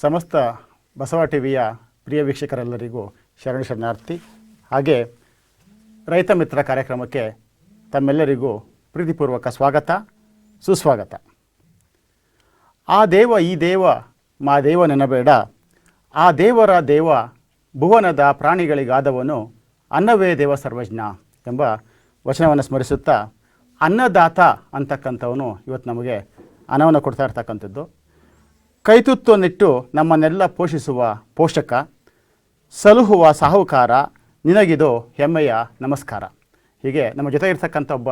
ಸಮಸ್ತ ಬಸವ ಟಿವಿಯ ಪ್ರಿಯ ವೀಕ್ಷಕರೆಲ್ಲರಿಗೂ ಶರಣ ಶರಣಾರ್ಥಿ. ಹಾಗೆ ರೈತ ಮಿತ್ರ ಕಾರ್ಯಕ್ರಮಕ್ಕೆ ತಮ್ಮೆಲ್ಲರಿಗೂ ಪ್ರೀತಿಪೂರ್ವಕ ಸ್ವಾಗತ, ಸುಸ್ವಾಗತ. ಆ ದೇವ, ಈ ದೇವ, ಮಾ ದೇವ ನೆನಬೇಡ. ಆ ದೇವರ ದೇವ, ಭುವನದ ಪ್ರಾಣಿಗಳಿಗಾದವನು ಅನ್ನವೇ ದೇವ ಸರ್ವಜ್ಞ ಎಂಬ ವಚನವನ್ನು ಸ್ಮರಿಸುತ್ತಾ ಅನ್ನದಾತ ಅಂತಕ್ಕಂಥವನು ಇವತ್ತು ನಮಗೆ ಅನ್ನವನ್ನು ಕೊಡ್ತಾ ಇರ್ತಕ್ಕಂಥದ್ದು. ಕೈತುತ್ತುವನ್ನಿಟ್ಟು ನಮ್ಮನ್ನೆಲ್ಲ ಪೋಷಿಸುವ ಪೋಷಕ, ಸಲುಹುವ ಸಾಹುಕಾರ, ನಿನಗಿದು ಹೆಮ್ಮೆಯ ನಮಸ್ಕಾರ. ಹೀಗೆ ನಮ್ಮ ಜೊತೆ ಇರ್ತಕ್ಕಂಥ ಒಬ್ಬ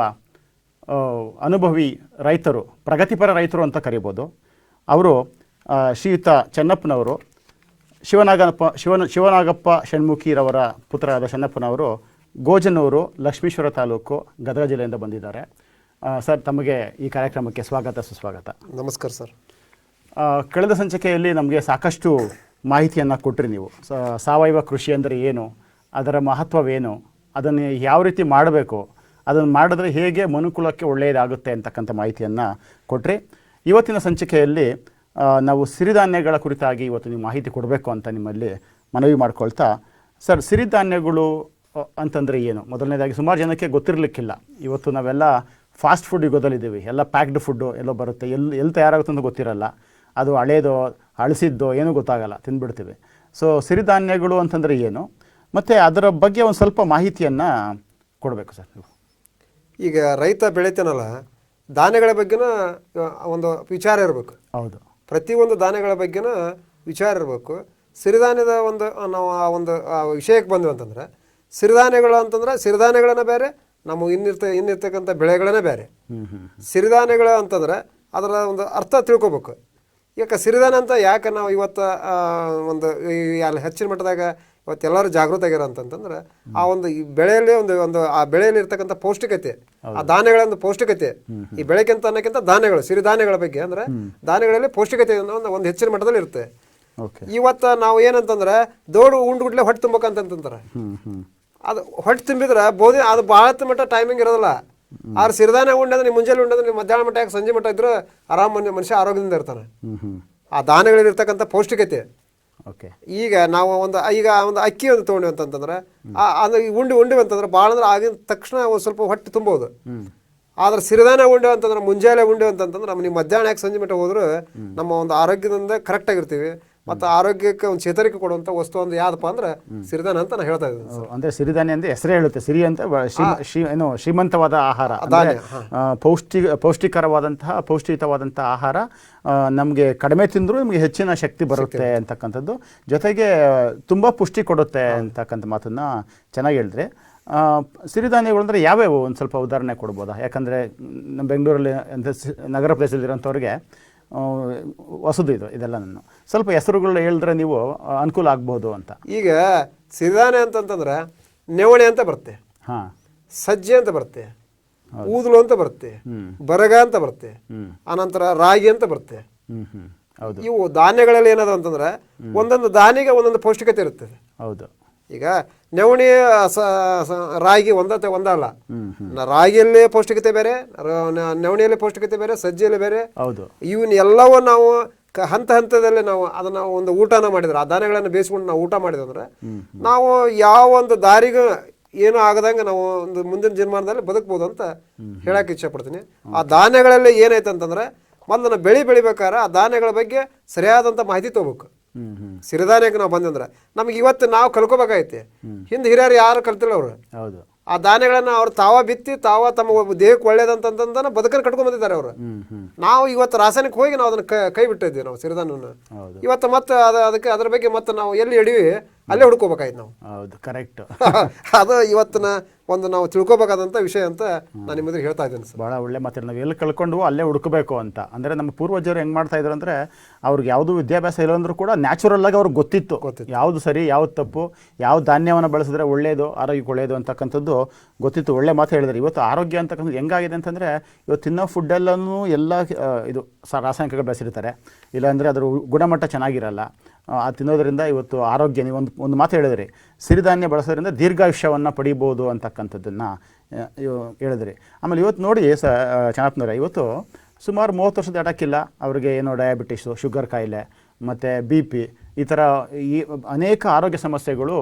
ಅನುಭವಿ ರೈತರು, ಪ್ರಗತಿಪರ ರೈತರು ಅಂತ ಕರಿಬೋದು. ಅವರು ಶ್ರೀಯುತ ಚೆನ್ನಪ್ಪನವರು, ಶಿವನಾಗಪ್ಪ, ಶಿವನ, ಶಿವನಾಗಪ್ಪ ಷಣ್ಮುಖಿರವರ ಪುತ್ರರಾದ ಚೆನ್ನಪ್ಪನವರು, ಗೋಜನೂರು, ಲಕ್ಷ್ಮೀಶ್ವರ ತಾಲೂಕು, ಗದಗ ಜಿಲ್ಲೆಯಿಂದ ಬಂದಿದ್ದಾರೆ. ಸರ್, ತಮಗೆ ಈ ಕಾರ್ಯಕ್ರಮಕ್ಕೆ ಸ್ವಾಗತ, ಸುಸ್ವಾಗತ. ನಮಸ್ಕಾರ, ಸರ್. ಕಳೆದ ಸಂಚಿಕೆಯಲ್ಲಿ ನಮಗೆ ಸಾಕಷ್ಟು ಮಾಹಿತಿಯನ್ನು ಕೊಟ್ಟರಿ ನೀವು. ಸಾವಯವ ಕೃಷಿ ಅಂದರೆ ಏನು, ಅದರ ಮಹತ್ವವೇನು, ಅದನ್ನು ಯಾವ ರೀತಿ ಮಾಡಬೇಕು, ಅದನ್ನು ಮಾಡಿದ್ರೆ ಹೇಗೆ ಮನುಕುಲಕ್ಕೆ ಒಳ್ಳೆಯದಾಗುತ್ತೆ ಅಂತಕ್ಕಂಥ ಮಾಹಿತಿಯನ್ನು ಕೊಟ್ಟರಿ ಇವತ್ತಿನ ಸಂಚಿಕೆಯಲ್ಲಿ ನಾವು ಸಿರಿಧಾನ್ಯಗಳ ಕುರಿತಾಗಿ ಇವತ್ತು ನೀವು ಮಾಹಿತಿ ಕೊಡಬೇಕು ಅಂತ ನಿಮ್ಮಲ್ಲಿ ಮನವಿ ಮಾಡ್ಕೊಳ್ತಾ, ಸರ್, ಸಿರಿಧಾನ್ಯಗಳು ಅಂತಂದರೆ ಏನು? ಮೊದಲನೇದಾಗಿ ಸುಮಾರು ಜನಕ್ಕೆ ಗೊತ್ತಿರಲಿಕ್ಕಿಲ್ಲ. ಇವತ್ತು ನಾವೆಲ್ಲ ಫಾಸ್ಟ್ ಫುಡ್ ಯುಗದಲ್ಲಿದ್ದೀವಿ. ಎಲ್ಲ ಪ್ಯಾಕ್ಡ್ ಫುಡ್ಡು ಎಲ್ಲೋ ಬರುತ್ತೆ. ಎಲ್ಲಿ ಎಲ್ಲಿ ತಯಾರಾಗುತ್ತೆ ಅಂತ ಗೊತ್ತಿರಲ್ಲ. ಅದು ಹಳೇದೋ ಅಳಿಸಿದ್ದೋ ಏನೂ ಗೊತ್ತಾಗಲ್ಲ ತಿಂದ್ಬಿಡ್ತೀವಿ ಸೊ ಸಿರಿಧಾನ್ಯಗಳು ಅಂತಂದರೆ ಏನು? ಮತ್ತು ಅದರ ಬಗ್ಗೆ ಒಂದು ಸ್ವಲ್ಪ ಮಾಹಿತಿಯನ್ನು ಕೊಡಬೇಕು ಸರ್ ನೀವು. ಈಗ ರೈತ ಬೆಳಿತಾನಲ್ಲ ಧಾನ್ಯಗಳ ಬಗ್ಗೆನ ಒಂದು ವಿಚಾರ ಇರಬೇಕು. ಹೌದು. ಪ್ರತಿಯೊಂದು ಧಾನ್ಯಗಳ ಬಗ್ಗೆನ ವಿಚಾರ ಇರಬೇಕು. ಸಿರಿಧಾನ್ಯದ ಒಂದು ನಾವು ಆ ಒಂದು ಆ ವಿಷಯಕ್ಕೆ ಬಂದ್ವಿ ಅಂತಂದ್ರೆ ಸಿರಿಧಾನ್ಯಗಳು ಅಂತಂದ್ರೆ ಸಿರಿಧಾನ್ಯಗಳನ್ನ ಬೇರೆ ನಮ್ಮ ಇನ್ನಿರ್ತ ಇನ್ನಿರ್ತಕ್ಕಂಥ ಬೆಳೆಗಳನ್ನ ಬೇರೆ. ಹ್ಞೂ ಹ್ಞೂ ಸಿರಿಧಾನ್ಯಗಳು ಅಂತಂದ್ರೆ ಅದರ ಒಂದು ಅರ್ಥ ತಿಳ್ಕೊಬೇಕು. ಯಾಕೆ ಸಿರಿಧಾನ್ಯ ಅಂತ ಯಾಕೆ ನಾವು ಇವತ್ತು ಒಂದು ಈ ಅಲ್ಲಿ ಹೆಚ್ಚಿನ ಮಟ್ಟದಾಗ ಇವತ್ತು ಎಲ್ಲರೂ ಜಾಗೃತ ಆಗಿರೋ ಅಂತಂತಂದ್ರೆ ಆ ಒಂದು ಈ ಬೆಳೆಯಲ್ಲಿ ಒಂದು ಒಂದು ಆ ಬೆಳೆಯಲ್ಲಿ ಇರ್ತಕ್ಕಂಥ ಪೌಷ್ಟಿಕತೆ ಆ ಧಾನ್ಯಗಳ ಒಂದು ಪೌಷ್ಟಿಕತೆ ಈ ಬೆಳೆಗಿಂತ ಅನ್ನೋಕ್ಕಿಂತ ಧಾನ್ಯಗಳು ಸಿರಿಧಾನ್ಯಗಳ ಬಗ್ಗೆ ಅಂದ್ರೆ ಧಾನ್ಯಗಳಲ್ಲಿ ಪೌಷ್ಟಿಕತೆ ಅನ್ನೋ ಒಂದು ಒಂದು ಹೆಚ್ಚಿನ ಮಟ್ಟದಲ್ಲಿ ಇರುತ್ತೆ. ಇವತ್ತು ನಾವು ಏನಂತಂದ್ರೆ ದೋಡು ಉಂಡ್ಬಿಟ್ಲೆ ಹೊಟ್ಟೆ ಹ್ಞೂ ಅದು ಹೊಟ್ಟೆ ತುಂಬಿದ್ರೆ ಬೋಧಿ ಅದು ಭಾಳ ಮಟ್ಟ ಟೈಮಿಂಗ್ ಇರೋದಿಲ್ಲ. ಆದ್ರೆ ಸಿರಿಧಾನ ಉಂಡೆ ಅಂದ್ರೆ ನೀವು ಮುಂಜಾನೆ ಉಂಡೆ ನಿಮ್ಮ ನೀವು ಮಧ್ಯಾಹ್ನ ಮಟ್ಟ ಸಂಜೆ ಮಟ್ಟ ಇದ್ರೆ ಆರಾಮ ಮನುಷ್ಯ- ಆರೋಗ್ಯದಿಂದ ಇರ್ತಾನೆ. ಆ ಧಾನ್ಯಗಳಿರ್ತಕ್ಕಂಥ ಪೌಷ್ಟಿಕತೆ. ಓಕೆ. ಈಗ ನಾವು ಒಂದು ಈಗ ಒಂದು ಅಕ್ಕಿ ಒಂದು ತೊಗೊಂಡಿವಿ ಅಂತಂದ್ರೆ ಆ ಅದು ಉಂಡಿ ಉಂಡಿ ಅಂತಂದ್ರೆ ಭಾಳ ಅಂದ್ರೆ ಆಗಿನ ತಕ್ಷಣ ಒಂದು ಸ್ವಲ್ಪ ಹೊಟ್ಟೆ ತುಂಬೋದು. ಆದ್ರೆ ಸಿರಿಧಾನ ಉಂಡೆ ಅಂತಂದ್ರೆ ಮುಂಜಾನೆ ಉಂಡೆ ಅಂತಂದ್ರೆ ನಮ್ಮ ನೀವು ಮಧ್ಯಾಹ್ನ ಯಾಕೆ ಸಂಜೆ ಮಟ್ಟ ಹೋದ್ರೆ ನಮ್ಮ ಒಂದು ಆರೋಗ್ಯದಿಂದ ಕರೆಕ್ಟ್ ಆಗಿರ್ತೀವಿ. ಮತ್ತು ಆರೋಗ್ಯಕ್ಕೆ ಒಂದು ಚೇತರಿಕೆ ಕೊಡುವಂಥ ವಸ್ತು ಒಂದು ಯಾವ್ದಪ್ಪ ಅಂದ್ರೆ ಸಿರಿಧಾನ್ಯ ಅಂತ ನಾನು ಹೇಳ್ತಾ ಇದ್ದೀನಿ ಸರ್. ಅಂದರೆ ಸಿರಿಧಾನ್ಯ ಅಂದರೆ ಹೆಸರೇ ಹೇಳುತ್ತೆ. ಸಿರಿ ಅಂತ ಏನು ಶ್ರೀಮಂತವಾದ ಆಹಾರ. ಅಂದರೆ ಪೌಷ್ಟಿಕ ಪೌಷ್ಟಿ ಪೌಷ್ಟಿಕರವಾದಂತಹ ಪೌಷ್ಟಿಕವಾದಂತಹ ಆಹಾರ ನಮಗೆ ಕಡಿಮೆ ತಿಂದರೂ ನಿಮಗೆ ಹೆಚ್ಚಿನ ಶಕ್ತಿ ಬರುತ್ತೆ ಅಂತಕ್ಕಂಥದ್ದು. ಜೊತೆಗೆ ತುಂಬ ಪುಷ್ಟಿ ಕೊಡುತ್ತೆ ಅಂತಕ್ಕಂಥ ಮಾತನ್ನು ಚೆನ್ನಾಗಿ ಹೇಳಿದ್ರೆ. ಸಿರಿಧಾನ್ಯಗಳು ಅಂದರೆ ಯಾವ್ಯಾವು? ಒಂದು ಸ್ವಲ್ಪ ಉದಾಹರಣೆ ಕೊಡ್ಬೋದಾ? ಯಾಕಂದರೆ ನಮ್ಮ ಬೆಂಗಳೂರಲ್ಲಿ ಅಂದರೆ ನಗರ ಪ್ರದೇಶದಲ್ಲಿರೋಂಥವ್ರಿಗೆ ಆ, ಹೊಸದು ಇದು ಇದೆಲ್ಲ ನಾನು ಸ್ವಲ್ಪ ಹೆಸರುಗಳು ಹೇಳಿದ್ರೆ ನೀವು ಅನುಕೂಲ ಆಗ್ಬೋದು ಅಂತ. ಈಗ ಸಿರಿಧಾನ್ಯ ಅಂತಂತಂದ್ರೆ ನೆವಣೆ ಅಂತ ಬರುತ್ತೆ. ಹಾಂ. ಸಜ್ಜೆ ಅಂತ ಬರುತ್ತೆ. ಊದಲು ಅಂತ ಬರುತ್ತೆ. ಬರಗ ಅಂತ ಬರುತ್ತೆ. ಆನಂತರ ರಾಗಿ ಅಂತ ಬರುತ್ತೆ. ಹೌದು. ಇವು ಧಾನ್ಯಗಳಲ್ಲಿ ಏನದ ಅಂತಂದ್ರೆ ಒಂದೊಂದು ಧಾನ್ಯಗೆ ಒಂದೊಂದು ಪೌಷ್ಟಿಕತೆ ಇರುತ್ತದೆ. ಹೌದು. ಈಗ ನೆವಣಿ ಸ- ಸ- ರಾಗಿ ಒಂದತ್ತೆ ಒಂದಲ್ಲ ರಾಗಿಯಲ್ಲಿ ಪೌಷ್ಟಿಕತೆ ಬೇರೆ ನೆವಣಿಯಲ್ಲಿ ಪೌಷ್ಟಿಕತೆ ಬೇರೆ ಸಜ್ಜೆಯಲ್ಲಿ ಬೇರೆ. ಹೌದು. ಇವನ್ ಎಲ್ಲವೂ ನಾವು ಹಂತ ಹಂತದಲ್ಲಿ ನಾವು ಅದನ್ನ ಒಂದು ಊಟನ ಮಾಡಿದ್ರೆ. ಆ ಧಾನ್ಯಗಳನ್ನು ಬೇಯಿಸ್ಕೊಂಡು ನಾವು ಊಟ ಮಾಡಿದ್ರೆ ಅಂದ್ರೆ ನಾವು ಯಾವ ಒಂದು ದಾರಿಗೂ ಏನು ಆಗದಂಗೆ ನಾವು ಒಂದು ಮುಂದಿನ ಜನ್ಮಾನದಲ್ಲಿ ಬದುಕ್ಬೋದು ಅಂತ ಹೇಳಕ್ಕೆ ಇಚ್ಛಪಡ್ತೀನಿ. ಆ ಧಾನ್ಯಗಳಲ್ಲಿ ಏನೈತೆ ಅಂತಂದ್ರೆ ಮೊದಲು ಬೆಳಿ ಬೆಳೆ ಬೆಳಿಬೇಕಾದ್ರೆ ಆ ಧಾನ್ಯಗಳ ಬಗ್ಗೆ ಸರಿಯಾದಂಥ ಮಾಹಿತಿ ತಗೋಬೇಕು. ಸಿರಿಧಾನ್ಯಕ್ಕೆ ನಾವು ಬಂದಂದ್ರೆ ನಮ್ಗೆ ಇವತ್ತು ನಾವು ಕಲ್ಕೋಬೇಕಾಗೈತಿ. ಹಿಂದೆ ಹಿರಿಯರು ಯಾರು ಕಲ್ತಿಲ್ಲ ಅವರು. ಹೌದು. ಆ ಧಾನ್ಯಗಳನ್ನ ಅವ್ರು ತಾವ ಬಿತ್ತಿ ತಾವ ತಮ್ಮ ದೇಹಕ್ಕೆ ಒಳ್ಳೇದಂತಂತಂದನ ಬದುಕನ್ನು ಕಟ್ಕೊಂಡ್ ಬಂದಿದ್ದಾರೆ ಅವರು. ನಾವು ಇವತ್ತು ರಾಸಾಯನಿಕ ಹೋಗಿ ನಾವು ಅದನ್ನ ಕೈ ಬಿಟ್ಟಿದ್ದೀವಿ ನಾವು ಸಿರಿಧಾನ್ಯನ ಇವತ್ತು ಮತ್ತೆ ಅದ ಅದಕ್ಕೆ ಅದ್ರ ಬಗ್ಗೆ ಮತ್ತೆ ನಾವು ಎಲ್ಲಿ ಹಿಡಿವಿ ಅಲ್ಲೇ ಹುಡ್ಕೋಬೇಕಾಯ್ತು ನಾವು. ಹೌದು ಕರೆಕ್ಟ್ ಅದು ಇವತ್ತಿನ ಒಂದು ನಾವು ತಿಳ್ಕೊಬೇಕಾದಂಥ ವಿಷಯ ಅಂತ ನಾನು ನಿಮ್ಮ ಹೇಳ್ತಾ ಇದ್ದೀನಿ ಸರ್. ಭಾಳ ಒಳ್ಳೆ ಮಾತಿಲ್ಲ ನಾವು ಎಲ್ಲಿ ಕಳ್ಕೊಂಡು ಅಲ್ಲೇ ಹುಡುಕಬೇಕು ಅಂತ. ಅಂದರೆ ನಮ್ಮ ಪೂರ್ವಜರು ಹೆಂಗೆ ಮಾಡ್ತಾ ಇದ್ರು ಅಂದರೆ ಅವ್ರಿಗೆ ಯಾವುದು ವಿದ್ಯಾಭ್ಯಾಸ ಇಲ್ಲ ಅಂದರೂ ಕೂಡ ನ್ಯಾಚುರಲ್ ಆಗಿ ಅವ್ರಿಗೆ ಗೊತ್ತಿತ್ತು. ಯಾವುದು ಸರಿ ಯಾವ್ದು ತಪ್ಪು ಯಾವ ಧಾನ್ಯವನ್ನು ಬಳಸಿದ್ರೆ ಒಳ್ಳೆಯದು ಆರೋಗ್ಯಕ್ಕೆ ಒಳ್ಳೆಯದು ಅಂತಕ್ಕಂಥದ್ದು ಗೊತ್ತಿತ್ತು. ಒಳ್ಳೆ ಮಾತು ಹೇಳಿದ್ರೆ. ಇವತ್ತು ಆರೋಗ್ಯ ಅಂತಕ್ಕಂಥದ್ದು ಹೆಂಗಾಗಿದೆ ಅಂತಂದರೆ ಇವತ್ತು ತಿನ್ನೋ ಫುಡ್ಡೆಲ್ಲನೂ ಎಲ್ಲ ಇದು ಸ ರಾಸಾಯನಿಕಗಳು ಬೆಳೆಸಿರ್ತಾರೆ. ಇಲ್ಲಾಂದರೆ ಅದರ ಗುಣಮಟ್ಟ ಚೆನ್ನಾಗಿರಲ್ಲ. ಆ, ತಿನ್ನೋದರಿಂದ ಇವತ್ತು ಆರೋಗ್ಯ ನೀವು ಒಂದು ಒಂದು ಮಾತು ಹೇಳಿದ್ರಿ. ಸಿರಿಧಾನ್ಯ ಬಳಸೋದ್ರಿಂದ ದೀರ್ಘಾಯುಷ್ಯವನ್ನು ಪಡಿಬೋದು ಅಂತಕ್ಕಂಥದ್ದನ್ನು ಹೇಳಿದ್ರಿ. ಆಮೇಲೆ ಇವತ್ತು ನೋಡಿ ಸ ಚೆನ್ನಪ್ಪನವ್ರೆ ಇವತ್ತು ಸುಮಾರು ಮೂವತ್ತು ವರ್ಷದ ಅಟಕ್ಕಿಲ್ಲ ಅವರಿಗೆ ಏನೋ ಡಯಾಬಿಟಿಸು ಶುಗರ್ ಕಾಯಿಲೆ ಮತ್ತು ಬಿ ಪಿ ಈ ಥರ ಈ ಅನೇಕ ಆರೋಗ್ಯ ಸಮಸ್ಯೆಗಳು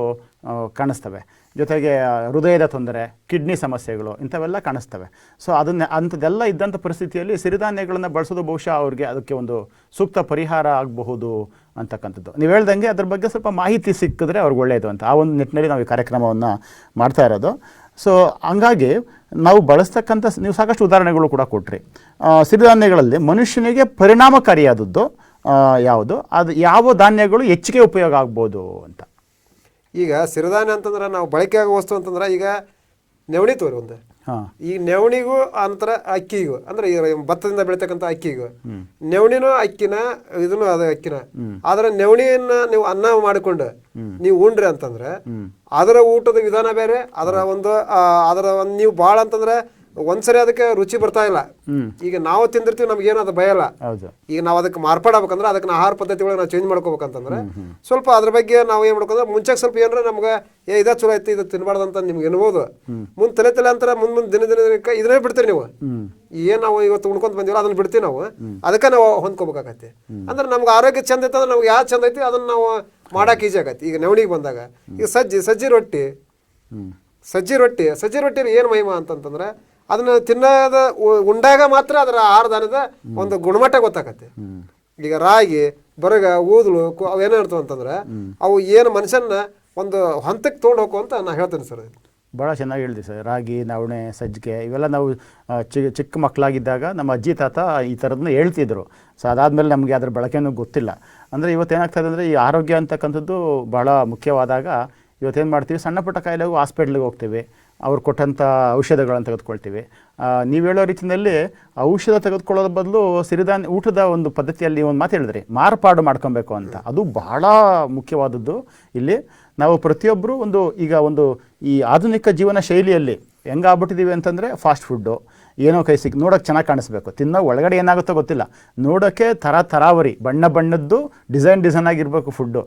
ಕಾಣಿಸ್ತವೆ. ಜೊತೆಗೆ ಹೃದಯದ ತೊಂದರೆ, ಕಿಡ್ನಿ ಸಮಸ್ಯೆಗಳು ಇಂಥವೆಲ್ಲ ಕಾಣಿಸ್ತವೆ. ಸೊ ಅದನ್ನ, ಅಂಥದ್ದೆಲ್ಲ ಇದ್ದಂಥ ಪರಿಸ್ಥಿತಿಯಲ್ಲಿ ಸಿರಿಧಾನ್ಯಗಳನ್ನು ಬಳಸೋದು ಬಹುಶಃ ಅವ್ರಿಗೆ ಅದಕ್ಕೆ ಒಂದು ಸೂಕ್ತ ಪರಿಹಾರ ಆಗಬಹುದು ಅಂತಕ್ಕಂಥದ್ದು. ನೀವು ಹೇಳ್ದಂಗೆ ಅದ್ರ ಬಗ್ಗೆ ಸ್ವಲ್ಪ ಮಾಹಿತಿ ಸಿಕ್ಕಿದ್ರೆ ಅವ್ರಿಗೆ ಒಳ್ಳೆಯದು ಅಂತ. ಆ ಒಂದು ನಿಟ್ಟಿನಲ್ಲಿ ನಾವು ಈ ಕಾರ್ಯಕ್ರಮವನ್ನು ಮಾಡ್ತಾ ಇರೋದು. ಸೊ ಹಂಗಾಗಿ ನಾವು ಬಳಸ್ತಕ್ಕಂಥ, ನೀವು ಸಾಕಷ್ಟು ಉದಾಹರಣೆಗಳು ಕೂಡ ಕೊಟ್ರಿ. ಸಿರಿಧಾನ್ಯಗಳಲ್ಲಿ ಮನುಷ್ಯನಿಗೆ ಪರಿಣಾಮಕಾರಿಯಾದದ್ದು ಯಾವುದು? ಅದು ಯಾವ ಧಾನ್ಯಗಳು ಹೆಚ್ಚಿಗೆ ಉಪಯೋಗ ಆಗ್ಬೋದು ಅಂತ. ಈಗ ಸಿರಿಧಾನ್ಯ ಅಂತಂದ್ರೆ ನಾವು ಬಳಕೆ ಆಗೋ ವಸ್ತು ಅಂತಂದ್ರೆ ಈಗ ನೆವಣಿ ತೋರಿ ಒಂದು. ಹಾಂ. ಈ ನೆವಣಿಗೂ ಅಂತರ ಅಕ್ಕಿಗೂ ಅಂದ್ರೆ ಈ ಭತ್ತದಿಂದ ಬೆಳಿತಕ್ಕಂಥ ಅಕ್ಕಿಗೂ. ನೆವಣಿನೂ ಅಕ್ಕಿನ ಇದನ್ನು ಅದು ಅಕ್ಕಿನ. ಆದ್ರೆ ನೆವಣಿಯನ್ನ ನೀವು ಅನ್ನ ಮಾಡಿಕೊಂಡು ನೀವು ಉಂಡ್ರಿ ಅಂತಂದ್ರೆ ಅದರ ಊಟದ ವಿಧಾನ ಬೇರೆ ಅದರ ಒಂದು ಅದರ ಒಂದು ನೀವು ಭಾಳ ಅಂತಂದ್ರೆ ಒಂದ್ಸರಿ ಅದಕ್ಕೆ ರುಚಿ ಬರ್ತಾ ಇಲ್ಲ. ಈಗ ನಾವು ತಿಂದಿರ್ತೀವಿ ನಮ್ಗೇನು ಅದು ಭಯ ಇಲ್ಲ. ಈಗ ನಾವು ಅದಕ್ಕೆ ಮಾರ್ಪಾಡಬೇಕಂದ್ರೆ ಅದಕ್ಕೆ ಆಹಾರ ಪದ್ಧತಿಗಳು ನಾವು ಚೇಂಜ್ ಮಾಡ್ಕೋಬೇಕಂತಂದ್ರೆ ಸ್ವಲ್ಪ ಅದ್ರ ಬಗ್ಗೆ ನಾವು ಏನ್ ಮಾಡ್ಕೊಂಡ್ರೆ ಮುಂಚೆ ಸ್ವಲ್ಪ ಏನಾರ ನಮ್ಗೆ ಏ ಇದ ಚಲೋ ಐತಿ ಇದು ತಿನ್ಬಾರ್ದು ಅಂತ ನಿಮ್ಗೆ ಅನ್ಬೋದು. ಮುಂದ್ ತಲೆ ತಲೆ ಅಂತರ ಮುಂದ್ ಮುಂದೆ ದಿನ ದಿನ ದಿನಕ್ಕೆ ಇದನ್ನೇ ಬಿಡ್ತೀರಿ ನೀವು. ಏನ್ ನಾವು ಇವತ್ತು ಉಣ್ಕೊಂತ ಬಂದಿವಲ್ಲ ಅದನ್ನ ಬಿಡ್ತೀವಿ ನಾವು. ಅದಕ್ಕೆ ನಾವು ಹೊಂದ್ಕೋಬೇಕಾಗತ್ತೆ. ಅಂದ್ರೆ ನಮ್ಗೆ ಆರೋಗ್ಯ ಚಂದ ಐತೆ ಅಂದ್ರೆ ನಮ್ಗೆ ಯಾವ್ದು ಚಂದ ಐತಿ ಅದನ್ನ ನಾವು ಮಾಡಕ್ ಈಜಿ ಆಗತ್ತೆ. ಈಗ ನೆವಣಿಗೆ ಬಂದಾಗ ಈಗ ಸಜ್ಜಿ ಸಜ್ಜಿ ರೊಟ್ಟಿ. ಸಜ್ಜಿ ರೊಟ್ಟಿ ಸಜ್ಜಿ ರೊಟ್ಟಿ ಏನು ಮಹಿಮಾ ಅಂತಂತಂದ್ರೆ ಅದನ್ನ ತಿನ್ನದ ಉಂಡಾಗ ಮಾತ್ರ ಅದರ ಆಹಾರ ಧಾನ್ಯದ ಒಂದು ಗುಣಮಟ್ಟ ಗೊತ್ತಾಗತ್ತೆ. ಈಗ ರಾಗಿ, ಬರಗ ಊದಲು ಕು- ಅವೇನೋ ಇರ್ತವೆ ಅಂತಂದ್ರೆ ಅವು ಏನು ಮನುಷ್ಯನ ಒಂದು ಹಂತಕ್ಕೆ ತೊಗೊಂಡು ಹೋಗು ಅಂತ ನಾನು ಹೇಳ್ತೇನೆ ಸರ್ ಭಾಳ ಚೆನ್ನಾಗಿ ಹೇಳಿದೆ ಸರ್. ರಾಗಿ ನವಣೆ ಸಜ್ಜಿಗೆ ಇವೆಲ್ಲ ನಾವು ಚಿ, ಚಿಕ್ಕ ಮಕ್ಕಳಾಗಿದ್ದಾಗ ನಮ್ಮ ಅಜ್ಜಿ, ತಾತ ಈ ಥರದನ್ನ ಹೇಳ್ತಿದ್ರು. ಸೊ ಅದಾದಮೇಲೆ ನಮಗೆ ಅದ್ರ ಬಳಕೆನೂ ಗೊತ್ತಿಲ್ಲ. ಅಂದರೆ ಇವತ್ತೇನಾಗ್ತದೆ ಅಂದರೆ ಈ ಆರೋಗ್ಯ ಅಂತಕ್ಕಂಥದ್ದು ಭಾಳ ಮುಖ್ಯವಾದಾಗ ಇವತ್ತೇನು ಮಾಡ್ತೀವಿ? ಸಣ್ಣ ಪುಟ್ಟ ಕಾಯಿಲೆಗೂ ಹಾಸ್ಪಿಟ್ಲಿಗೆ ಹೋಗ್ತೀವಿ. ಅವ್ರು ಕೊಟ್ಟಂಥ ಔಷಧಗಳನ್ನು ತೆಗೆದುಕೊಳ್ತೀವಿ. ನೀವು ಹೇಳೋ ರೀತಿಯಲ್ಲಿ ಔಷಧ ತೆಗೆದುಕೊಳ್ಳೋದ್ರ ಬದಲು ಸಿರಿಧಾನ್ಯ ಊಟದ ಒಂದು ಪದ್ಧತಿಯಲ್ಲಿ ಒಂದು ಮಾತು ಹೇಳಿದ್ರಿ, ಮಾರ್ಪಾಡು ಮಾಡ್ಕೊಬೇಕು ಅಂತ. ಅದು ಬಹಳ ಮುಖ್ಯವಾದದ್ದು. ಇಲ್ಲಿ ನಾವು ಪ್ರತಿಯೊಬ್ಬರು ಒಂದು ಈಗ ಒಂದು ಈ ಆಧುನಿಕ ಜೀವನ ಶೈಲಿಯಲ್ಲಿ ಹೆಂಗಾಗ್ಬಿಟ್ಟಿದ್ದೀವಿ ಅಂತಂದರೆ ಫಾಸ್ಟ್ ಫುಡ್ಡು. ಏನೋ ಕೈ ಸಿಕ್, ನೋಡೋಕೆ ಚೆನ್ನಾಗಿ ಕಾಣಿಸ್ಬೇಕು. ತಿನ್ನೋ ಒಳಗಡೆ ಏನಾಗುತ್ತೋ ಗೊತ್ತಿಲ್ಲ. ನೋಡೋಕ್ಕೆ ಥರ ಥರಾವರಿ, ಬಣ್ಣ ಬಣ್ಣದ್ದು, ಡಿಸೈನ್ ಡಿಸೈನ್ ಆಗಿರಬೇಕು ಫುಡ್ಡು.